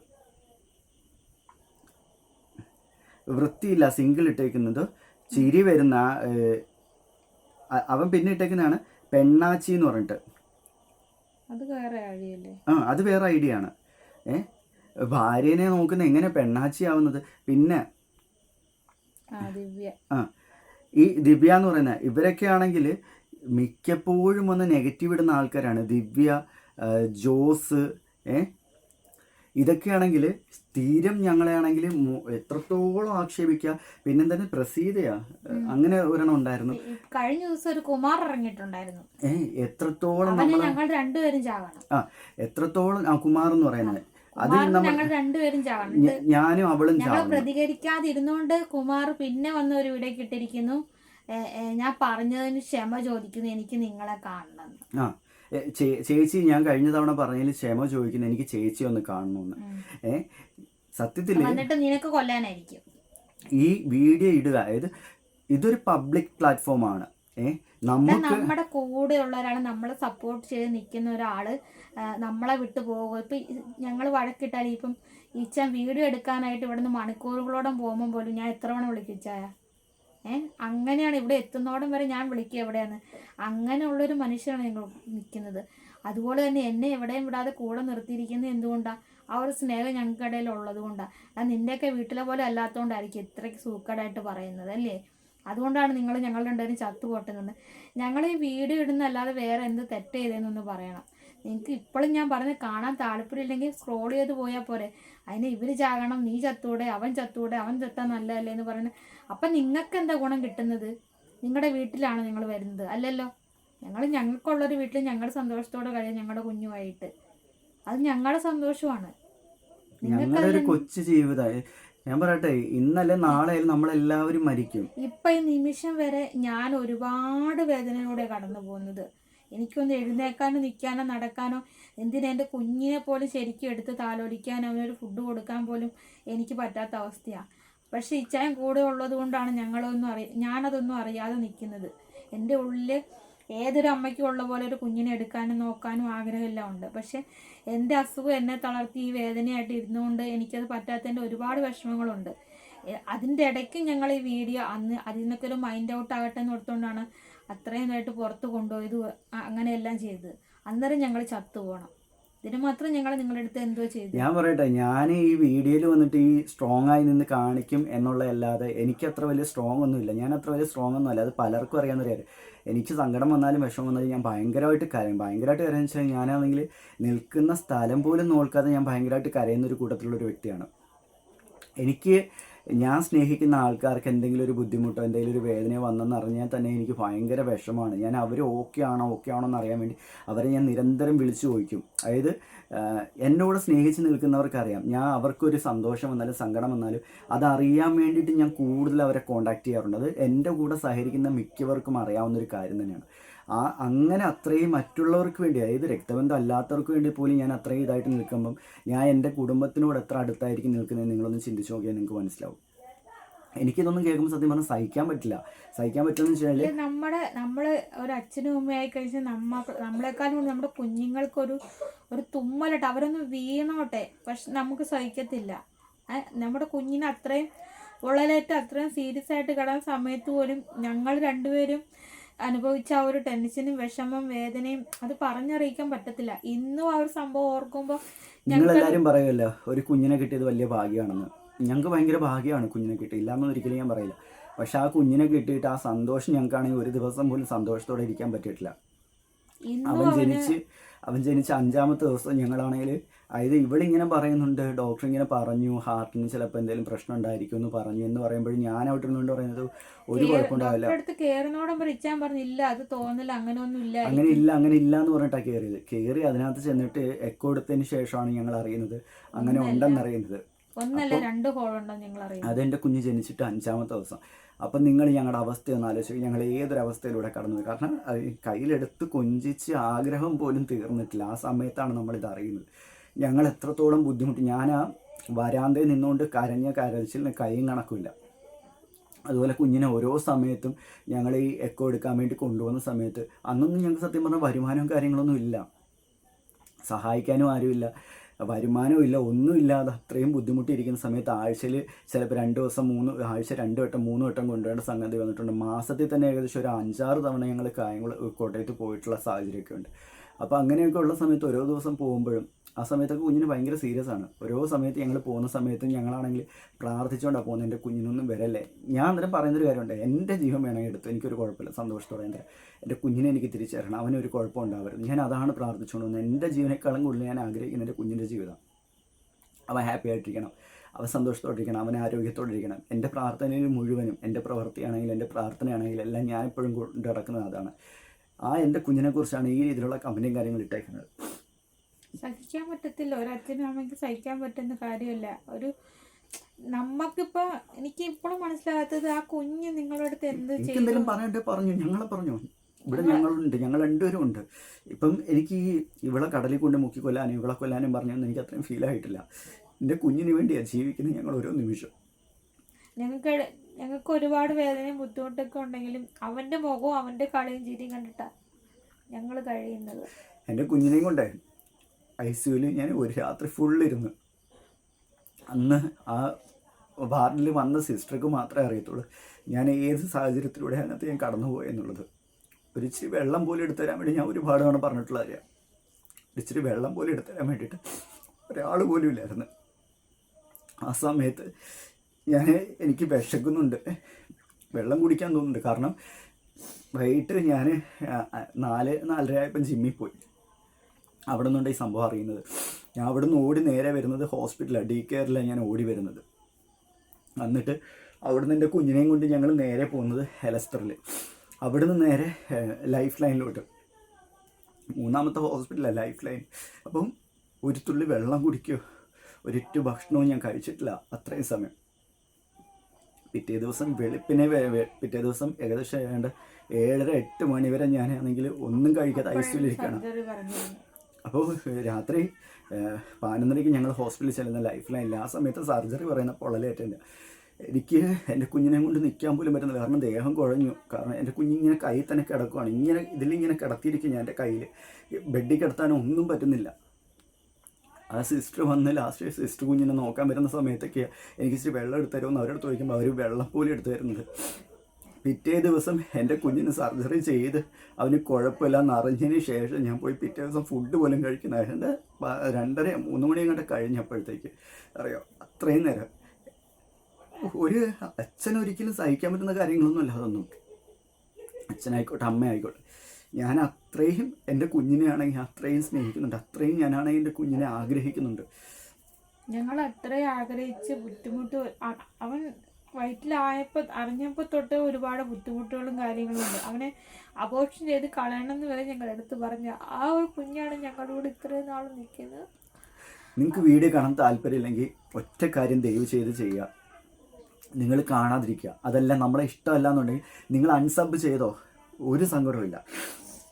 S1: വൃത്തിയില്ല സിംഗിൾ ഇട്ടേക്കുന്നത്. ചിരി വരുന്ന അവൻ പിന്നെ ഇട്ടേക്കുന്നതാണ് പെണ്ണാച്ചി എന്ന് പറഞ്ഞിട്ട്. ആ അത് വേറെ ഐഡിയ ആണ്. ഏ ഭാര്യനെ നോക്കുന്ന എങ്ങനെ പെണ്ണാച്ചി ആവുന്നത്? പിന്നെ
S2: ആ
S1: ഈ ദിവ്യ എന്ന് പറയുന്ന ഇവരൊക്കെ ആണെങ്കിൽ മിക്കപ്പോഴും വന്ന് നെഗറ്റീവ് ഇടുന്ന ആൾക്കാരാണ്. ദിവ്യ ജോസ് ഏ? ഇതൊക്കെയാണെങ്കിൽ സ്ഥിരം ഞങ്ങളെ ആണെങ്കിൽ എത്രത്തോളം ആക്ഷേപിക്കുക? പിന്നെ തന്നെ പ്രസീതയാ അങ്ങനെ ഒരെണ്ണം ഉണ്ടായിരുന്നു.
S2: കഴിഞ്ഞ ദിവസം ഒരു കുമാർ ഇറങ്ങിയിട്ടുണ്ടായിരുന്നു.
S1: ഏ എത്രത്തോളം
S2: ഞങ്ങൾ രണ്ടുപേരും ചാകണം.
S1: ആ എത്രത്തോളം ആ കുമാർ എന്ന് പറയുന്നത്. അത്
S2: ഞങ്ങൾ രണ്ടുപേരും ചാകണം.
S1: ഞാനും അവളും
S2: പ്രതികരിക്കാതിരുന്നോണ്ട് കുമാർ പിന്നെ വന്ന് ഒരു വീഡിയോ ഇട്ടിരിക്കുന്നു. ഞാൻ പറഞ്ഞതിന് ക്ഷമ ചോദിക്കുന്നു എനിക്ക് നിങ്ങളെ കാണണം.
S1: ആ ചേച്ചി ഞാൻ കഴിഞ്ഞ തവണ പറഞ്ഞതിൽ ക്ഷമ ചോദിക്കുന്നു എനിക്ക് ചേച്ചി ഒന്ന് കാണണമെന്ന് ഏ സത്യത്തിൽ
S2: എന്നിട്ട് നിനക്ക് കൊല്ലാനായിരിക്കും.
S1: ഈ വീഡിയോ ഇടുക അതായത് ഇതൊരു പബ്ലിക് പ്ലാറ്റ്ഫോമാണ് ഏ നമുക്ക്
S2: നമ്മുടെ കൂടെ ഉള്ള ഒരാൾ നമ്മളെ സപ്പോർട്ട് ചെയ്ത് നിൽക്കുന്ന ഒരാൾ നമ്മളെ വിട്ടു പോകുക ഇപ്പൊ ഞങ്ങൾ വഴക്കിട്ടാൽ ഇപ്പം ഈച്ച വീഡിയോ എടുക്കാനായിട്ട് ഇവിടുന്ന് മണിക്കൂറുകളോടെ പോകുമ്പോൾ പോലും ഞാൻ എത്ര തവണ വിളിക്കിച്ചായ ഏ? അങ്ങനെയാണ്. ഇവിടെ എത്തുന്നോടം വരെ ഞാൻ വിളിക്കുക എവിടെയാണ്. അങ്ങനെയുള്ളൊരു മനുഷ്യനാണ് നിങ്ങൾ നിൽക്കുന്നത്. അതുപോലെ തന്നെ എന്നെ എവിടെയും വിടാതെ കൂടെ നിർത്തിയിരിക്കുന്നത് എന്തുകൊണ്ടാണ് ആ ഒരു സ്നേഹം ഞങ്ങൾക്കിടയിൽ ഉള്ളത് കൊണ്ടാണ് അത് നിന്റെയൊക്കെ വീട്ടിലെ പോലെ അല്ലാത്തതുകൊണ്ടായിരിക്കും ഇത്രയ്ക്ക് സൂക്കടായിട്ട് പറയുന്നത് അല്ലേ? അതുകൊണ്ടാണ് നിങ്ങൾ ഞങ്ങൾ രണ്ടുപേരും ചത്തു പോട്ടുന്നത് ഞങ്ങൾ ഈ വീഡിയോ ഇടുന്നല്ലാതെ വേറെ എന്ത് തെറ്റ് ചെയ്തതെന്നൊന്ന് പറയണം. നിങ്ങൾക്ക് ഇപ്പോഴും ഞാൻ പറഞ്ഞ് കാണാൻ താല്പര്യമില്ലെങ്കിൽ സ്ക്രോൾ ചെയ്ത് പോയാൽ പോരെ. അതിന് ഇവർ ചാകണം നീ ചത്തൂടെ അവൻ ചത്തൂടെ അവൻ ചത്താൻ നല്ലതല്ലേ എന്ന് പറയുന്നത് അപ്പം നിങ്ങൾക്ക് എന്താ ഗുണം കിട്ടുന്നത്? നിങ്ങളുടെ വീട്ടിലാണ് നിങ്ങൾ വരുന്നത്? അല്ലല്ലോ. ഞങ്ങൾ ഞങ്ങൾക്കുള്ളൊരു വീട്ടിൽ ഞങ്ങൾ സന്തോഷത്തോടെ കഴിയും ഞങ്ങളുടെ കുഞ്ഞുമായിട്ട്. അത് ഞങ്ങളുടെ സന്തോഷമാണ്.
S1: ഞങ്ങളുടെ ഒരു കൊച്ചു ജീവിത. ഞാൻ പറയട്ടെ ഇന്നല്ലേ നാളെ നമ്മളെല്ലാവരും മരിക്കും.
S2: ഇപ്പൊ ഈ നിമിഷം വരെ ഞാൻ ഒരുപാട് വേദനയിലൂടെ കടന്നു പോകുന്നത്. എനിക്കൊന്ന് എഴുന്നേക്കാനോ നിൽക്കാനോ നടക്കാനോ എന്തിനാ എന്റെ കുഞ്ഞിനെ പോലും ശരിക്കും എടുത്ത് താലോലിക്കാനോ അവനൊരു ഫുഡ് കൊടുക്കാൻ പോലും എനിക്ക് പറ്റാത്ത അവസ്ഥയാണ് പക്ഷെ ഇച്ചായൻ കൂടെ ഉള്ളത് കൊണ്ടാണ് ഞങ്ങളൊന്നും അറിയ ഞാനതൊന്നും അറിയാതെ നിൽക്കുന്നത് എന്റെ ഉള്ളിൽ ഏതൊരു അമ്മയ്ക്കും ഉള്ള പോലെ ഒരു കുഞ്ഞിനെ എടുക്കാനും നോക്കാനും ആഗ്രഹമെല്ലാം ഉണ്ട്. പക്ഷെ എന്റെ അസുഖം എന്നെ തളർത്തി ഈ വേദനയായിട്ട് ഇരുന്നുകൊണ്ട് എനിക്കത് പറ്റാത്തതിന്റെ ഒരുപാട് വിഷമങ്ങളുണ്ട്. അതിന്റെ ഇടയ്ക്ക് ഞങ്ങൾ ഈ വീഡിയോ അന്ന് അതിൽ നിന്നൊക്കെ ഒരു മൈൻഡ് ഔട്ട് ആകട്ടെ എന്ന് ഓർത്തുകൊണ്ടാണ് അത്രയും ഇതായിട്ട് പുറത്ത് കൊണ്ടുപോയത് അങ്ങനെയെല്ലാം ചെയ്തത്. അന്നേരം ഞങ്ങൾ ചത്തുപോകണം ഇതിന് മാത്രം ഞങ്ങൾ നിങ്ങളുടെ അടുത്ത് എന്തോ ചെയ്തു.
S1: ഞാൻ പറയട്ടെ ഞാൻ ഈ വീഡിയോയിൽ വന്നിട്ട് ഈ സ്ട്രോങ് ആയി നിന്ന് കാണിക്കും എന്നുള്ള അല്ലാതെ എനിക്ക് അത്ര വലിയ സ്ട്രോങ് ഒന്നുമില്ല. ഞാൻ അത്ര വലിയ സ്ട്രോങ് ഒന്നുമല്ല അത് പലർക്കും അറിയാവുന്ന കാര്യം. എനിക്ക് സങ്കടം വന്നാലും വിഷമം വന്നാലും ഞാൻ ഭയങ്കരമായിട്ട് കരയും. ഭയങ്കരമായിട്ട് കരയെന്ന് വെച്ചാൽ ഞാനാണെങ്കിൽ നിൽക്കുന്ന സ്ഥലം പോലും നോക്കാതെ ഞാൻ ഭയങ്കരമായിട്ട് കരയുന്ന ഒരു കൂട്ടത്തിലുള്ള ഒരു വ്യക്തിയാണ്. എനിക്ക് ഞാൻ സ്നേഹിക്കുന്ന ആൾക്കാർക്ക് എന്തെങ്കിലും ഒരു ബുദ്ധിമുട്ടോ എന്തെങ്കിലും ഒരു വേദനയോ വന്നെന്ന് അറിഞ്ഞാൽ തന്നെ എനിക്ക് ഭയങ്കര വിഷമമാണ്. ഞാൻ അവർ ഓക്കെ ആണോ ഓക്കെ ആണോ എന്ന് അറിയാൻ വേണ്ടി അവരെ ഞാൻ നിരന്തരം വിളിച്ചു ചോദിക്കും. അതായത് എന്നോട് സ്നേഹിച്ച് നിൽക്കുന്നവർക്കറിയാം. ഞാൻ അവർക്കൊരു സന്തോഷം വന്നാലും സങ്കടം വന്നാലും അതറിയാൻ വേണ്ടിയിട്ട് ഞാൻ കൂടുതൽ അവരെ കോണ്ടാക്ട് ചെയ്യാറുണ്ട്. അത് എന്റെ കൂടെ സഹകരിക്കുന്ന മിക്കവർക്കും അറിയാവുന്ന ഒരു കാര്യം തന്നെയാണ്. ആ അങ്ങനെ അത്രയും മറ്റുള്ളവർക്ക് വേണ്ടി അതായത് രക്തബന്ധം അല്ലാത്തവർക്ക് വേണ്ടി പോലും ഞാൻ അത്രയും ഇതായിട്ട് നിൽക്കുമ്പം ഞാൻ എന്റെ കുടുംബത്തിനോട് എത്ര അടുത്തായിരിക്കും നിൽക്കുന്നത് നിങ്ങളൊന്ന് ചിന്തിച്ച് നോക്കിയാൽ നിങ്ങൾക്ക് മനസ്സിലാവും. എനിക്കിതൊന്നും കേൾക്കുമ്പോൾ സത്യം പറഞ്ഞാൽ സഹിക്കാൻ പറ്റില്ല. സഹിക്കാൻ പറ്റുമെന്ന് വെച്ചാൽ
S2: നമ്മുടെ നമ്മൾ ഒരു അച്ഛനും അമ്മയായി കഴിഞ്ഞാൽ നമ്മ നമ്മളെക്കാളും നമ്മുടെ കുഞ്ഞുങ്ങൾക്കൊരു ഒരു തുമ്മലട്ടെ അവരൊന്ന് വീണോട്ടെ. പക്ഷെ നമുക്ക് സഹിക്കത്തില്ല. നമ്മുടെ കുഞ്ഞിനെ അത്രയും ഉള്ളലേറ്റ് അത്രയും സീരിയസ് ആയിട്ട് കിടാൻ സമയത്ത് പോലും ഞങ്ങൾ രണ്ടുപേരും അനുഭവിച്ച ആ ഒരു ടെൻഷനും വിഷമം വേദനയും അത് പറഞ്ഞറിയിക്കാൻ പറ്റത്തില്ല. ഇന്നും ആ ഒരു സംഭവം ഓർക്കുമ്പോൾ
S1: നിങ്ങളെല്ലാവരും പറയുമല്ലോ ഒരു കുഞ്ഞിനെ കിട്ടിയത് വലിയ ഭാഗ്യമാണെന്ന്. ഞങ്ങൾക്ക് ഭയങ്കര ഭാഗ്യമാണ് കുഞ്ഞിനെ കിട്ടി ഇല്ലാന്ന് ഒരിക്കലും ഞാൻ പറയില്ല. പക്ഷെ ആ കുഞ്ഞിനെ കിട്ടിയിട്ട് ആ സന്തോഷം ഞങ്ങൾക്കാണെങ്കിൽ ഒരു ദിവസം പോലും സന്തോഷത്തോടെ ഇരിക്കാൻ പറ്റിയിട്ടില്ല. അവൻ ജനിച്ച് അവൻ ജനിച്ച അഞ്ചാമത്തെ ദിവസം ഞങ്ങളാണെങ്കിൽ അതായത് ഇവിടെ ഇങ്ങനെ പറയുന്നുണ്ട് ഡോക്ടർ ഇങ്ങനെ പറഞ്ഞു ഹാർട്ടിന് ചിലപ്പോൾ എന്തെങ്കിലും പ്രശ്നം ഉണ്ടായിരിക്കും എന്ന് പറഞ്ഞു എന്ന് പറയുമ്പോഴും ഞാൻ അവിടെ ഇരുന്നുകൊണ്ട് പറയുന്നത് ഒരു കുഴപ്പമുണ്ടാവില്ല
S2: പറഞ്ഞില്ല അത് തോന്നില്ല അങ്ങനെ ഇല്ല
S1: അങ്ങനെ ഇല്ല അങ്ങനെ ഇല്ല എന്ന് പറഞ്ഞിട്ടാണ് കയറിയത് കയറി അതിനകത്ത് ചെന്നിട്ട് എക്കോ എടുത്തതിന് ശേഷമാണ് ഞങ്ങൾ അറിയുന്നത്. അങ്ങനെ
S2: ഉണ്ടെന്ന്
S1: അറിയുന്നത്
S2: ഒന്നല്ല രണ്ട് ഹോളുണ്ടോ നിങ്ങൾ അറിയാം
S1: അതെന്റെ കുഞ്ഞ് ജനിച്ചിട്ട് അഞ്ചാമത്തെ ദിവസം. അപ്പം നിങ്ങൾ ഞങ്ങളുടെ അവസ്ഥ ഒന്ന് ആലോചിച്ച് ഞങ്ങൾ ഏതൊരു അവസ്ഥയിലൂടെ കടന്നു കാരണം കയ്യിലെടുത്ത് കൊഞ്ചിച്ച് ആഗ്രഹം പോലും തീർന്നിട്ടില്ല. ആ സമയത്താണ് നമ്മൾ ഇത് അറിയുന്നത്. ഞങ്ങൾ എത്രത്തോളം ബുദ്ധിമുട്ടി. ഞാൻ ആ വരാന്തയിൽ നിന്നുകൊണ്ട് കരഞ്ഞ കരച്ചിലിന് കൈയും കണക്കില്ല അതുപോലെ കുഞ്ഞിനെ ഓരോ സമയത്തും ഞങ്ങൾ ഈ എക്കോ എടുക്കാൻ വേണ്ടി കൊണ്ടുപോകുന്ന സമയത്ത് അന്നൊന്നും ഞങ്ങൾക്ക് സത്യം പറഞ്ഞാൽ വരുമാനവും കാര്യങ്ങളൊന്നും ഇല്ല. സഹായിക്കാനും ആരുമില്ല. വരുമാനവും ഇല്ല ഒന്നുമില്ലാതെ അത്രയും ബുദ്ധിമുട്ടിയിരിക്കുന്ന സമയത്ത് ആഴ്ചയിൽ ചിലപ്പോൾ രണ്ട് ദിവസം മൂന്ന് ആഴ്ച രണ്ട് വട്ടം മൂന്ന് വട്ടം കൊണ്ടുവരേണ്ട സംഗതി വന്നിട്ടുണ്ട്. മാസത്തിൽ തന്നെ ഏകദേശം ഒരു അഞ്ചാറ് തവണ ഞങ്ങൾ കായംകുളം കോട്ടയത്ത് പോയിട്ടുള്ള സാഹചര്യമൊക്കെ ഉണ്ട്. അപ്പോൾ അങ്ങനെയൊക്കെ ഉള്ള സമയത്ത് ഓരോ ദിവസം പോകുമ്പോഴും ആ സമയത്തൊക്കെ കുഞ്ഞിന് ഭയങ്കര സീരിയസ് ആണ്. ഓരോ സമയത്ത് ഞങ്ങൾ പോകുന്ന സമയത്തും ഞങ്ങളാണെങ്കിൽ പ്രാർത്ഥിച്ചുകൊണ്ടാണ് പോകുന്നത് എന്റെ കുഞ്ഞിനൊന്നും വരല്ലേ? ഞാൻ അന്നേരം പറയുന്നൊരു കാര്യമുണ്ട്. എന്റെ ജീവൻ വേണമെങ്കിൽ എടുത്തു. എനിക്കൊരു കുഴപ്പമില്ല. സന്തോഷത്തോടെ എന്റെ എന്റെ കുഞ്ഞിനെ എനിക്ക് തിരിച്ചു തരണം. അവനൊരു കുഴപ്പം ഉണ്ടാവരുത്. ഞാൻ അതാണ് പ്രാർത്ഥിച്ചുകൊണ്ട് വന്നത് എന്റെ ജീവനേക്കാളും കൂടുതൽ ഞാൻ ആഗ്രഹിക്കുന്ന എന്റെ കുഞ്ഞിന്റെ ജീവിതം. അവൻ ഹാപ്പി ആയിട്ടിരിക്കണം. അവൻ സന്തോഷത്തോടെ ഇരിക്കണം. അവൻ ആരോഗ്യത്തോടെ ഇരിക്കണം. എന്റെ പ്രാർത്ഥനയിൽ മുഴുവനും എന്റെ പ്രവൃത്തിയാണെങ്കിലും എന്റെ പ്രാർത്ഥനയാണെങ്കിലും എല്ലാം ഞാൻ എപ്പോഴും കൊണ്ട് അതാണ്. ആ എന്റെ കുഞ്ഞിനെക്കുറിച്ചാണ് ഈ രീതിയിലുള്ള കമ്പനിയും കാര്യങ്ങളും ഇട്ടേക്കുന്നത്.
S2: സഹിക്കാൻ പറ്റത്തില്ല. ഒരച്ഛനും അമ്മയ്ക്ക് സഹിക്കാൻ പറ്റുന്ന കാര്യമല്ല. ഒരു നമ്മക്കിപ്പോ എനിക്ക് ഇപ്പോഴും മനസ്സിലാകാത്തത് ആ കുഞ്ഞ് നിങ്ങളുടെ അടുത്ത് എന്ത്
S1: എന്തെങ്കിലും പറയണ്ടേ പറഞ്ഞു? ഞങ്ങളെ പറഞ്ഞു? ഇവിടെ ഞങ്ങളുണ്ട്. ഞങ്ങൾ രണ്ടുപേരും ഉണ്ട്. ഇപ്പം എനിക്ക് ഈ ഇവിടെ കടലിൽ കൊണ്ട് മുക്കി കൊല്ലാനും ഇവിടെ കൊല്ലാനും പറഞ്ഞൊന്നും എനിക്ക് അത്രയും ഫീൽ ആയിട്ടില്ല. എന്റെ കുഞ്ഞിന് വേണ്ടിയാണ് ജീവിക്കുന്നത് ഞങ്ങൾ ഓരോ നിമിഷം.
S2: ഞങ്ങൾക്ക് ഞങ്ങൾക്ക് ഒരുപാട് വേദനയും ബുദ്ധിമുട്ടൊക്കെ ഉണ്ടെങ്കിലും അവന്റെ മുഖവും അവന്റെ കളിയും ചിരിയും കണ്ടിട്ടാ ഞങ്ങൾ കഴിയുന്നത്.
S1: എന്റെ കുഞ്ഞിനെയും കൊണ്ടേ ഐ സിയുവിൽ ഞാൻ ഒരു രാത്രി ഫുള്ളിരുന്ന്. അന്ന് ആ വാർഡിൽ വന്ന സിസ്റ്റർക്ക് മാത്രമേ അറിയത്തുള്ളൂ. ഞാൻ ഏത് സാഹചര്യത്തിലൂടെ അതിനകത്ത് ഞാൻ കടന്നുപോയെന്നുള്ളത് ഒരു ഇച്ചിരി വെള്ളം പോലും എടുത്തു തരാൻ വേണ്ടി ഞാൻ ഒരുപാട് തവണ പറഞ്ഞിട്ടുള്ള കാര്യമാണ്. ഇച്ചിരി വെള്ളം പോലും എടുത്തു തരാൻ വേണ്ടിയിട്ട് ഒരാൾ പോലും ഇല്ലായിരുന്നു. ആ സമയത്ത് ഞാൻ എനിക്ക് വിശക്കുന്നുണ്ട്. വെള്ളം കുടിക്കാൻ തോന്നുന്നുണ്ട്. കാരണം വൈകിട്ട് ഞാൻ നാല് നാലര ആയപ്പം ജിമ്മിൽ പോയി. അവിടെ നിന്നുണ്ട് ഈ സംഭവം അറിയുന്നത്. ഞാൻ അവിടെ നിന്ന് ഓടി നേരെ വരുന്നത് ഹോസ്പിറ്റലാണ് ഡി കെയറിലാണ് ഞാൻ ഓടി വരുന്നത്. എന്നിട്ട് അവിടെ നിന്ന് എന്റെ കുഞ്ഞിനെയും കൊണ്ട് ഞങ്ങൾ നേരെ പോകുന്നത് ഹെലസ്റ്ററിൽ അവിടെ നിന്ന് നേരെ ലൈഫ് ലൈനിലോട്ട് മൂന്നാമത്തെ ഹോസ്പിറ്റലാണ് ലൈഫ് ലൈൻ അപ്പം ഒരു തുള്ളി വെള്ളം കുടിക്കുകയോ ഒരിറ്റു ഭക്ഷണവും ഞാൻ കഴിച്ചിട്ടില്ല അത്രയും സമയം. പിറ്റേ ദിവസം വെളുപ്പിനെ പിറ്റേ ദിവസം ഏകദേശം ഏഴര എട്ട് മണി വരെ ഞാനാണെങ്കിൽ ഒന്നും കഴിക്കാതെ ഐ സിയിലിരിക്കുകയാണ്
S2: സർജറി പറഞ്ഞിരുന്നു.
S1: അപ്പോൾ രാത്രി പതിനൊന്നരയ്ക്ക് ഞങ്ങൾ ഹോസ്പിറ്റലിൽ ചെല്ലുന്ന ലൈഫ് ലൈനിൽ ആ സമയത്ത് സർജറി പറയുന്ന പൊള്ളലേറ്റില്ല എനിക്ക് എന്റെ കുഞ്ഞിനെ കൊണ്ട് നിൽക്കാൻ പോലും പറ്റുന്നില്ല. കാരണം ദേഹം കുഴഞ്ഞു. കാരണം എന്റെ കുഞ്ഞിങ്ങനെ കൈ തന്നെ കിടക്കുവാണ്. ഇങ്ങനെ ഇതിലിങ്ങനെ കിടത്തിയിരിക്കും ഞാൻ എന്റെ കയ്യിൽ. ബെഡിൽ കിടത്താനോ ഒന്നും പറ്റുന്നില്ല. ആ സിസ്റ്റർ വന്ന് ലാസ്റ്റ് സിസ്റ്റർ കുഞ്ഞിനെ നോക്കാൻ വരുന്ന സമയത്തൊക്കെ എനിക്ക് ഇച്ചിരി വെള്ളം എടുത്തു തരുമെന്ന് അവരോട് ചോദിക്കുമ്പോൾ അവർ വെള്ളം പോലും എടുത്തു തരുന്നത്. പിറ്റേ ദിവസം എന്റെ കുഞ്ഞിന് സർജറി ചെയ്ത് അവന് കുഴപ്പമില്ല അറിഞ്ഞതിന് ശേഷം ഞാൻ പോയി പിറ്റേ ദിവസം ഫുഡ് പോലും കഴിക്കുന്ന ഏതാണ്ട് പ- രണ്ടര മൂന്ന് മണി കണ്ട് കഴിഞ്ഞപ്പോഴത്തേക്ക്. അറിയോ? അത്രയും നേരം. ഒരു അച്ഛൻ ഒരിക്കലും സഹിക്കാൻ പറ്റുന്ന കാര്യങ്ങളൊന്നും അല്ല അതൊന്നും. അച്ഛനായിക്കോട്ടെ അമ്മയായിക്കോട്ടെ. ഞാൻ അത്രയും എന്റെ കുഞ്ഞിനെ ആണെങ്കിൽ അത്രയും സ്നേഹിക്കുന്നുണ്ട്. അത്രയും ഞാനാണെങ്കിൽ എന്റെ കുഞ്ഞിനെ ആഗ്രഹിക്കുന്നുണ്ട്.
S2: ഞങ്ങൾ അത്രയും ആഗ്രഹിച്ച് ബുദ്ധിമുട്ട് അവൻ വയറ്റിലായപ്പോൾ അറിഞ്ഞപ്പോൾ തൊട്ട് ഒരുപാട് ബുദ്ധിമുട്ടുകളും കാര്യങ്ങളും ഉണ്ട്. അവനെ അബോർഷൻ ചെയ്ത് കളയണമെന്ന് വരെ ഞങ്ങൾ എടുത്ത് പറഞ്ഞു ആ ഒരു കുഞ്ഞാണ് ഞങ്ങളുടെ കൂടെ ഇത്രയും നാൾ നിൽക്കുന്നത്.
S1: നിങ്ങൾക്ക് വീഡിയോ കാണാൻ താല്പര്യമില്ലെങ്കിൽ ഒറ്റ കാര്യം ദയവ് ചെയ്ത് ചെയ്യുക. നിങ്ങൾ കാണാതിരിക്കുക. അതല്ല നമ്മളെ ഇഷ്ടമല്ല എന്നുണ്ടെങ്കിൽ നിങ്ങൾ അൺസബ് ചെയ്തോ? ഒരു സങ്കടവും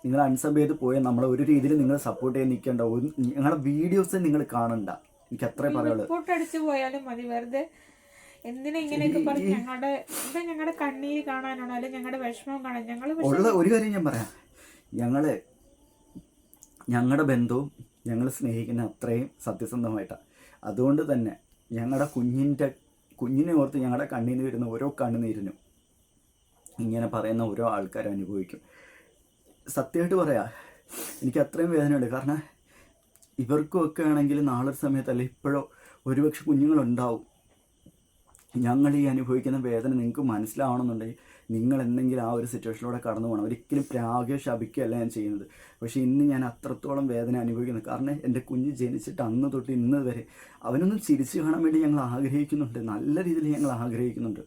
S1: നിങ്ങൾ അൺസബ് ചെയ്ത് പോയാൽ നമ്മളെ ഒരു രീതിയിൽ നിങ്ങൾ സപ്പോർട്ട് ചെയ്ത് നിൽക്കേണ്ട. ഒരു ഞങ്ങളുടെ വീഡിയോസ് നിങ്ങൾ കാണണ്ട. എനിക്ക് അത്രേ പറയുള്ളൂ.
S2: റിപ്പോർട്ട് അടിച്ചു പോയാലും മതി. വെറുതെ എന്തിനാ ഇങ്ങനെയൊക്കെ പറഞ്ഞ് ഞങ്ങളുടെ എന്താ ഞങ്ങളുടെ കണ്ണീര് കാണാനാണോ അല്ലെങ്കിൽ ഞങ്ങളുടെ വിഷമം കാണാൻ? ഞങ്ങൾ
S1: ഉള്ള ഒരു കാര്യം ഞാൻ പറയാം. ഞങ്ങൾ ഞങ്ങളുടെ ബന്ധവും ഞങ്ങൾ സ്നേഹിക്കുന്ന അത്രയും സത്യസന്ധമായിട്ടാണ് അതുകൊണ്ട് തന്നെ ഞങ്ങളുടെ കുഞ്ഞിന്റെ കുഞ്ഞിനെ ഓർത്ത് ഞങ്ങളുടെ കണ്ണീന്ന് വരുന്ന ഓരോ കണ്ണുനീരിനും ഇങ്ങനെ പറയുന്ന ഓരോ ആൾക്കാരും അനുഭവിക്കും. സത്യമായിട്ട് പറയാ എനിക്ക് അത്രയും വേദനയുണ്ട്. കാരണം ഇവർക്കും ഒക്കെ ആണെങ്കിൽ നാളൊരു സമയത്തല്ല ഇപ്പോഴോ ഒരുപക്ഷെ കുഞ്ഞുങ്ങളുണ്ടാവും. ഞങ്ങൾ ഈ അനുഭവിക്കുന്ന വേദന നിങ്ങൾക്ക് മനസ്സിലാവണമെന്നുണ്ടെങ്കിൽ നിങ്ങൾ എന്തെങ്കിലും ആ ഒരു സിറ്റുവേഷനിലൂടെ കടന്നു പോകണം. ഒരിക്കലും പ്രാഗ്യ ശപിക്കുകയല്ല ഞാൻ ചെയ്യുന്നത്. പക്ഷേ ഇന്ന് ഞാൻ അത്രത്തോളം വേദന അനുഭവിക്കുന്നു. കാരണം എന്റെ കുഞ്ഞ് ജനിച്ചിട്ട് അന്ന് തൊട്ട് ഇന്ന് വരെ അവനൊന്നും ചിരിച്ചു കാണാൻ വേണ്ടി ഞങ്ങൾ ആഗ്രഹിക്കുന്നുണ്ട്. നല്ല രീതിയിൽ ഞങ്ങൾ ആഗ്രഹിക്കുന്നുണ്ട്.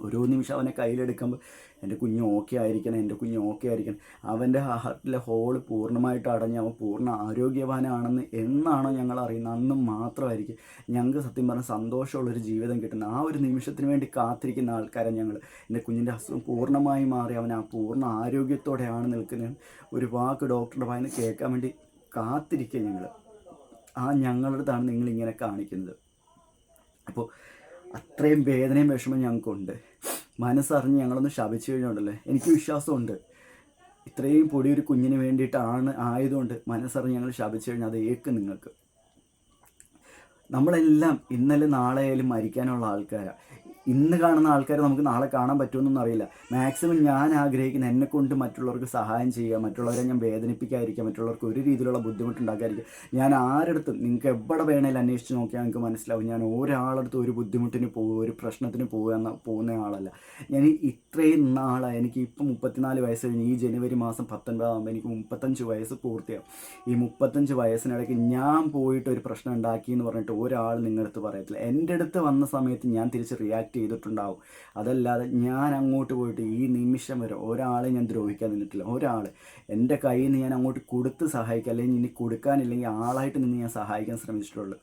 S1: ഓരോ നിമിഷം അവനെ കയ്യിലെടുക്കുമ്പോൾ എന്റെ കുഞ്ഞ് ഓക്കെ ആയിരിക്കണം എന്റെ കുഞ്ഞ് ഓക്കെ ആയിരിക്കണം. അവന്റെ ഹാർട്ടിലെ ഹോൾ പൂർണമായിട്ട് അടഞ്ഞ് അവൻ പൂർണ ആരോഗ്യവാനാണെന്ന് എന്നാണോ ഞങ്ങൾ അറിയുന്നത്? അന്ന് മാത്രമായിരിക്കും ഞങ്ങൾക്ക് സത്യം പറഞ്ഞാൽ സന്തോഷമുള്ളൊരു ജീവിതം കിട്ടുന്ന ആ ഒരു നിമിഷത്തിന് വേണ്ടി കാത്തിരിക്കുന്ന ആൾക്കാരെ ഞങ്ങൾ. എന്റെ കുഞ്ഞിന്റെ അസുഖം പൂർണമായി മാറി അവൻ ആ പൂർണ ആരോഗ്യത്തോടെയാണ് നിൽക്കുന്നത്. ഒരു വാക്ക് ഡോക്ടറുടെ വായിന്ന് കേൾക്കാൻ വേണ്ടി കാത്തിരിക്കുക ഞങ്ങൾ. ആ ഞങ്ങളുടെ അടുത്താണ് നിങ്ങൾ ഇങ്ങനെ കാണിക്കുന്നത്. അപ്പോൾ അത്രയും വേദനയും വിഷമം ഞങ്ങൾക്കുണ്ട്. മനസ്സറിഞ്ഞ് ഞങ്ങളൊന്ന് ശപിച്ചു കഴിഞ്ഞുണ്ടല്ലേ എനിക്ക് വിശ്വാസമുണ്ട്. ഇത്രയും പൊടിയൊരു കുഞ്ഞിന് വേണ്ടിയിട്ടാണ് ആയതുകൊണ്ട് മനസ്സറിഞ്ഞ് ഞങ്ങൾ ശപിച്ചു കഴിഞ്ഞാൽ അത് ഏക്ക് നിങ്ങൾക്ക്. നമ്മളെല്ലാം ഇന്നലെ നാളെ ആയാലും മരിക്കാനുള്ള ആൾക്കാരാണ് ഇന്ന് കാണുന്ന ആൾക്കാരെ നമുക്ക് നാളെ കാണാൻ പറ്റുമെന്നൊന്നും അറിയില്ല. മാക്സിമം ഞാൻ ആഗ്രഹിക്കുന്ന എന്നെ കൊണ്ട് മറ്റുള്ളവർക്ക് സഹായം ചെയ്യുക മറ്റുള്ളവരെ ഞാൻ വേദനിപ്പിക്കാതിരിക്കുക മറ്റുള്ളവർക്ക് ഒരു രീതിയിലുള്ള ബുദ്ധിമുട്ടുണ്ടാക്കാതിരിക്കുക. ഞാൻ ആരെടുത്തും നിങ്ങൾക്ക് എവിടെ വേണേലും അന്വേഷിച്ച് നോക്കിയാൽ നിങ്ങൾക്ക് മനസ്സിലാവും. ഞാൻ ഒരാളടുത്ത് ഒരു ബുദ്ധിമുട്ടിന് പോകുക ഒരു പ്രശ്നത്തിന് പോകുക എന്ന പോകുന്ന ആളല്ല. ഞാൻ ഇത്രയും നാളായി എനിക്ക് ഇപ്പം മുപ്പത്തിനാല് വയസ്സ് കഴിഞ്ഞ് ഈ ജനുവരി മാസം പത്തൊൻപതാകുമ്പോൾ എനിക്ക് മുപ്പത്തഞ്ച് വയസ്സ് പൂർത്തിയാവും. ഈ മുപ്പത്തഞ്ച് വയസ്സിനിടയ്ക്ക് ഞാൻ പോയിട്ട് ഒരു പ്രശ്നം ഉണ്ടാക്കി എന്ന് പറഞ്ഞിട്ട് ഒരാൾ നിങ്ങളടുത്ത് പറയത്തില്ല. എന്റെ അടുത്ത് വന്ന സമയത്ത് ഞാൻ തിരിച്ച് റിയാക്ട് ചെയ്തിട്ടുണ്ടാവും. അതല്ലാതെ ഞാൻ അങ്ങോട്ട് പോയിട്ട് ഈ നിമിഷം വരെ ഒരാളെ ഞാൻ ദ്രോഹിക്കാൻ നിന്നിട്ടില്ല. ഒരാൾ എന്റെ കയ്യിൽ നിന്ന് ഞാൻ അങ്ങോട്ട് കൊടുത്ത് സഹായിക്കുക അല്ലെങ്കിൽ ഇനി കൊടുക്കാനില്ലെങ്കിൽ ആളായിട്ട് നിന്ന് ഞാൻ സഹായിക്കാൻ ശ്രമിച്ചിട്ടുള്ളൂ.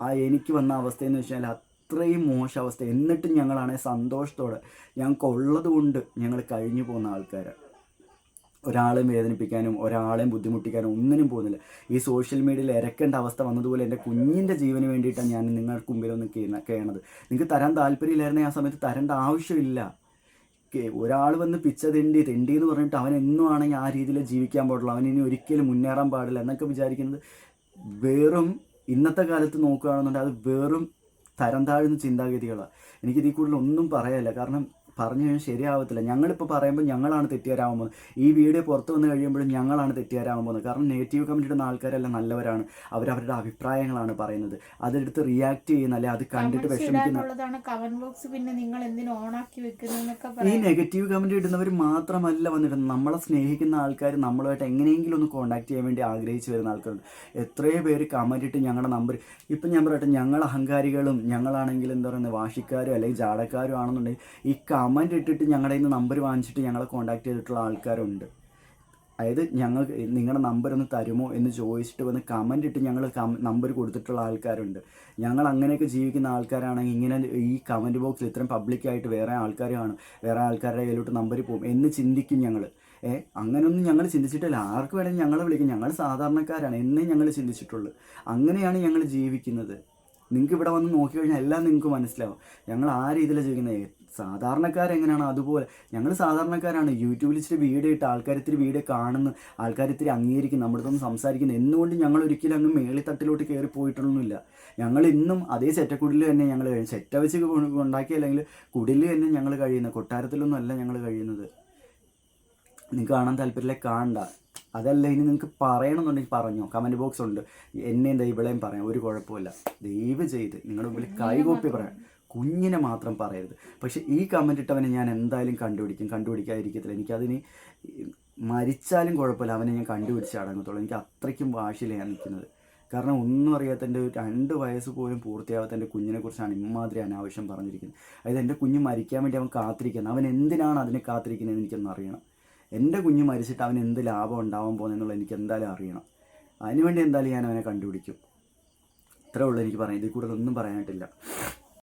S1: ആ എനിക്ക് വന്ന അവസ്ഥ എന്ന് വെച്ചാൽ അത്രയും മോശം അവസ്ഥ. എന്നിട്ടും ഞങ്ങളാണെങ്കിൽ സന്തോഷത്തോടെ ഞങ്ങൾക്ക് ഉള്ളത് കൊണ്ട് ഞങ്ങൾ കഴിഞ്ഞു പോകുന്ന ആൾക്കാരാണ്. ഒരാളെയും വേദനിപ്പിക്കാനും ഒരാളെയും ബുദ്ധിമുട്ടിക്കാനും ഒന്നിനും പോകുന്നില്ല. ഈ സോഷ്യൽ മീഡിയയിൽ ഇരക്കേണ്ട അവസ്ഥ വന്നതുപോലെ എന്റെ കുഞ്ഞിന്റെ ജീവന് വേണ്ടിയിട്ടാണ് ഞാൻ നിങ്ങൾക്ക് മുമ്പിൽ ഒന്ന് കേണത് നിങ്ങൾക്ക് തരാൻ താല്പര്യമില്ലായിരുന്നു ആ സമയത്ത് തരേണ്ട ആവശ്യമില്ല. ഒരാൾ വന്ന് പിച്ച തെണ്ടി തെണ്ടി എന്ന് പറഞ്ഞിട്ട് അവൻ എന്നും ആണെങ്കിൽ ആ രീതിയിൽ ജീവിക്കാൻ പാടുള്ളൂ. അവൻ ഇനി ഒരിക്കലും മുന്നേറാൻ പാടില്ല എന്നൊക്കെ വിചാരിക്കുന്നത് വെറും ഇന്നത്തെ കാലത്ത് നോക്കുകയാണെന്നുണ്ടെങ്കിൽ അത് വെറും തരം താഴ്ന്ന ചിന്താഗതികളാണ്. എനിക്കിതിൽ കൂടുതൽ ഒന്നും പറയാനില്ല. കാരണം പറഞ്ഞു കഴിഞ്ഞാൽ ശരിയാവത്തില്ല. ഞങ്ങളിപ്പോൾ പറയുമ്പോൾ ഞങ്ങളാണ് തെറ്റുകാരാവാൻ പോകുന്നത് ഈ വീഡിയോ പുറത്ത് വന്ന് കഴിയുമ്പോഴും ഞങ്ങളാണ് തെറ്റുകാരാവാൻ പോകുന്നത് കാരണം നെഗറ്റീവ് കമന്റ് ഇടുന്ന ആൾക്കാരെല്ലാം നല്ലവരാണ്. അവരവരുടെ അഭിപ്രായങ്ങളാണ് പറയുന്നത്. അതെടുത്ത് റിയാക്ട് ചെയ്യുന്ന അല്ലെ അത് കണ്ടിട്ട് വിഷമിക്കുന്ന
S2: കമന്റ് ബോക്സ് പിന്നെ നിങ്ങൾ ഓണാക്കി
S1: ഈ നെഗറ്റീവ് കമന്റ് ഇടുന്നവർ മാത്രമല്ല വന്നിടുന്നത് നമ്മളെ സ്നേഹിക്കുന്ന ആൾക്കാർ നമ്മളുമായിട്ട് എങ്ങനെയെങ്കിലും ഒന്ന് കോൺടാക്ട് ചെയ്യാൻ വേണ്ടി ആഗ്രഹിച്ചു വരുന്ന ആൾക്കാരുണ്ട്. എത്രയോ പേര് കമന്റിട്ട് ഇട്ട് ഞങ്ങളുടെ നമ്പർ ഇപ്പം ഞാൻ പറയട്ടെ ഞങ്ങൾ അഹങ്കാരികളും ഞങ്ങളാണെങ്കിൽ എന്താ പറയുന്നത് വാശിക്കാരും അല്ലെങ്കിൽ ജാടക്കാരും ആണെന്നുണ്ടെങ്കിൽ ഈ കമന്റ് ഇട്ടിട്ട് ഞങ്ങളുടെ നിന്ന് നമ്പർ വാങ്ങിച്ചിട്ട് ഞങ്ങളെ കോൺടാക്ട് ചെയ്തിട്ടുള്ള ആൾക്കാരുണ്ട്. അതായത് ഞങ്ങൾ നിങ്ങളുടെ നമ്പർ ഒന്ന് തരുമോ എന്ന് ചോദിച്ചിട്ട് വന്ന് കമന്റ് ഇട്ട് ഞങ്ങൾ നമ്പർ കൊടുത്തിട്ടുള്ള ആൾക്കാരുണ്ട്. ഞങ്ങൾ അങ്ങനെയൊക്കെ ജീവിക്കുന്ന ആൾക്കാരാണെങ്കിൽ ഇങ്ങനെ ഈ കമന്റ് ബോക്സിൽ ഇത്രയും പബ്ലിക്കായിട്ട് വേറെ ആൾക്കാർ കാണും. വേറെ ആൾക്കാരുടെ കയ്യിലോട്ട് നമ്പർ പോകും എന്ന് ചിന്തിക്കും ഞങ്ങൾ ഏ അങ്ങനെയൊന്നും ഞങ്ങൾ ചിന്തിച്ചിട്ടില്ല. ആർക്ക് വേണമെങ്കിൽ ഞങ്ങളെ വിളിക്കും. ഞങ്ങൾ സാധാരണക്കാരാണ്. എന്നേ ഞങ്ങൾ ചിന്തിച്ചിട്ടുള്ളൂ. അങ്ങനെയാണ് ഞങ്ങൾ ജീവിക്കുന്നത്. നിങ്ങൾക്ക് ഇവിടെ വന്ന് നോക്കിക്കഴിഞ്ഞാൽ എല്ലാം നിങ്ങൾക്ക് മനസ്സിലാവും. ഞങ്ങൾ ആ രീതിയിലാണ് ജീവിക്കുന്നത്. സാധാരണക്കാരെങ്ങനെയാണോ അതുപോലെ ഞങ്ങൾ സാധാരണക്കാരാണ്. യൂട്യൂബിൽ ഇച്ചിരി വീഡിയോ ഇട്ട് ആൾക്കാർ ഇത്തിരി വീഡിയോ കാണുന്നു. ആൾക്കാർ ഇത്തിരി അംഗീകരിക്കുന്നു. നമ്മുടെ ഒന്ന് സംസാരിക്കുന്നു. എന്നുകൊണ്ട് ഞങ്ങൾ ഒരിക്കലും അങ്ങ് മേളിത്തട്ടിലോട്ട് കയറി പോയിട്ടൊന്നുമില്ല. ഞങ്ങൾ ഇന്നും അതേ ചെറ്റക്കുടിൽ തന്നെ ഞങ്ങൾ കഴിയും ചെറ്റ വെച്ച് ഉണ്ടാക്കി അല്ലെങ്കിൽ കുടിൽ തന്നെ ഞങ്ങൾ കഴിയുന്നത്. കൊട്ടാരത്തിലൊന്നും അല്ല ഞങ്ങൾ കഴിയുന്നത്. നിങ്ങൾക്ക് കാണാൻ താല്പര്യമില്ല കാണണ്ട. അതല്ല ഇനി നിങ്ങൾക്ക് പറയണമെന്നുണ്ടെങ്കിൽ പറഞ്ഞോ. കമന്റ് ബോക്സ് ഉണ്ട്. എന്നെ എന്താ ഇവിടെയും പറയാം. ഒരു കുഴപ്പമില്ല ദയവ് ചെയ്ത് നിങ്ങളുടെ മുമ്പിൽ കൈകോപ്പി പറയാം. കുഞ്ഞിനെ മാത്രം പറയരുത്. പക്ഷേ ഈ കമന്റ് ഇട്ടവനെ ഞാൻ എന്തായാലും കണ്ടുപിടിക്കും. കണ്ടുപിടിക്കാതിരിക്കത്തില്ല. എനിക്കതിന് മരിച്ചാലും കുഴപ്പമില്ല. അവനെ ഞാൻ കണ്ടുപിടിച്ച് അടങ്ങത്തുള്ളൂ. എനിക്ക് അത്രയ്ക്കും വാശിയിലാണ് ഞാൻ നിൽക്കുന്നത്. കാരണം ഒന്നും അറിയാത്ത എന്റെ രണ്ട് വയസ്സ് പോലും പൂർത്തിയാവാത്ത എന്റെ കുഞ്ഞിനെ കുറിച്ചാണ് ഇമാതിരി അനാവശ്യം പറഞ്ഞിരിക്കുന്നത്. അതായത് എന്റെ കുഞ്ഞ് മരിക്കാൻ വേണ്ടി അവൻ കാത്തിരിക്കുന്നത് അവൻ എന്തിനാണ് അതിനെ കാത്തിരിക്കുന്നത് എനിക്കൊന്ന് അറിയണം. എന്റെ കുഞ്ഞ് മരിച്ചിട്ട് അവന് എന്ത് ലാഭം ഉണ്ടാവാൻ പോകുന്നതെന്നുള്ളത് എനിക്ക് എന്തായാലും അറിയണം. അതിനുവേണ്ടി എന്തായാലും ഞാൻ അവനെ കണ്ടുപിടിക്കും. ഇത്രേ ഉള്ളൂ എനിക്ക് പറയാം ഇതിൽ കൂടുതലൊന്നും പറയാനായിട്ടില്ല.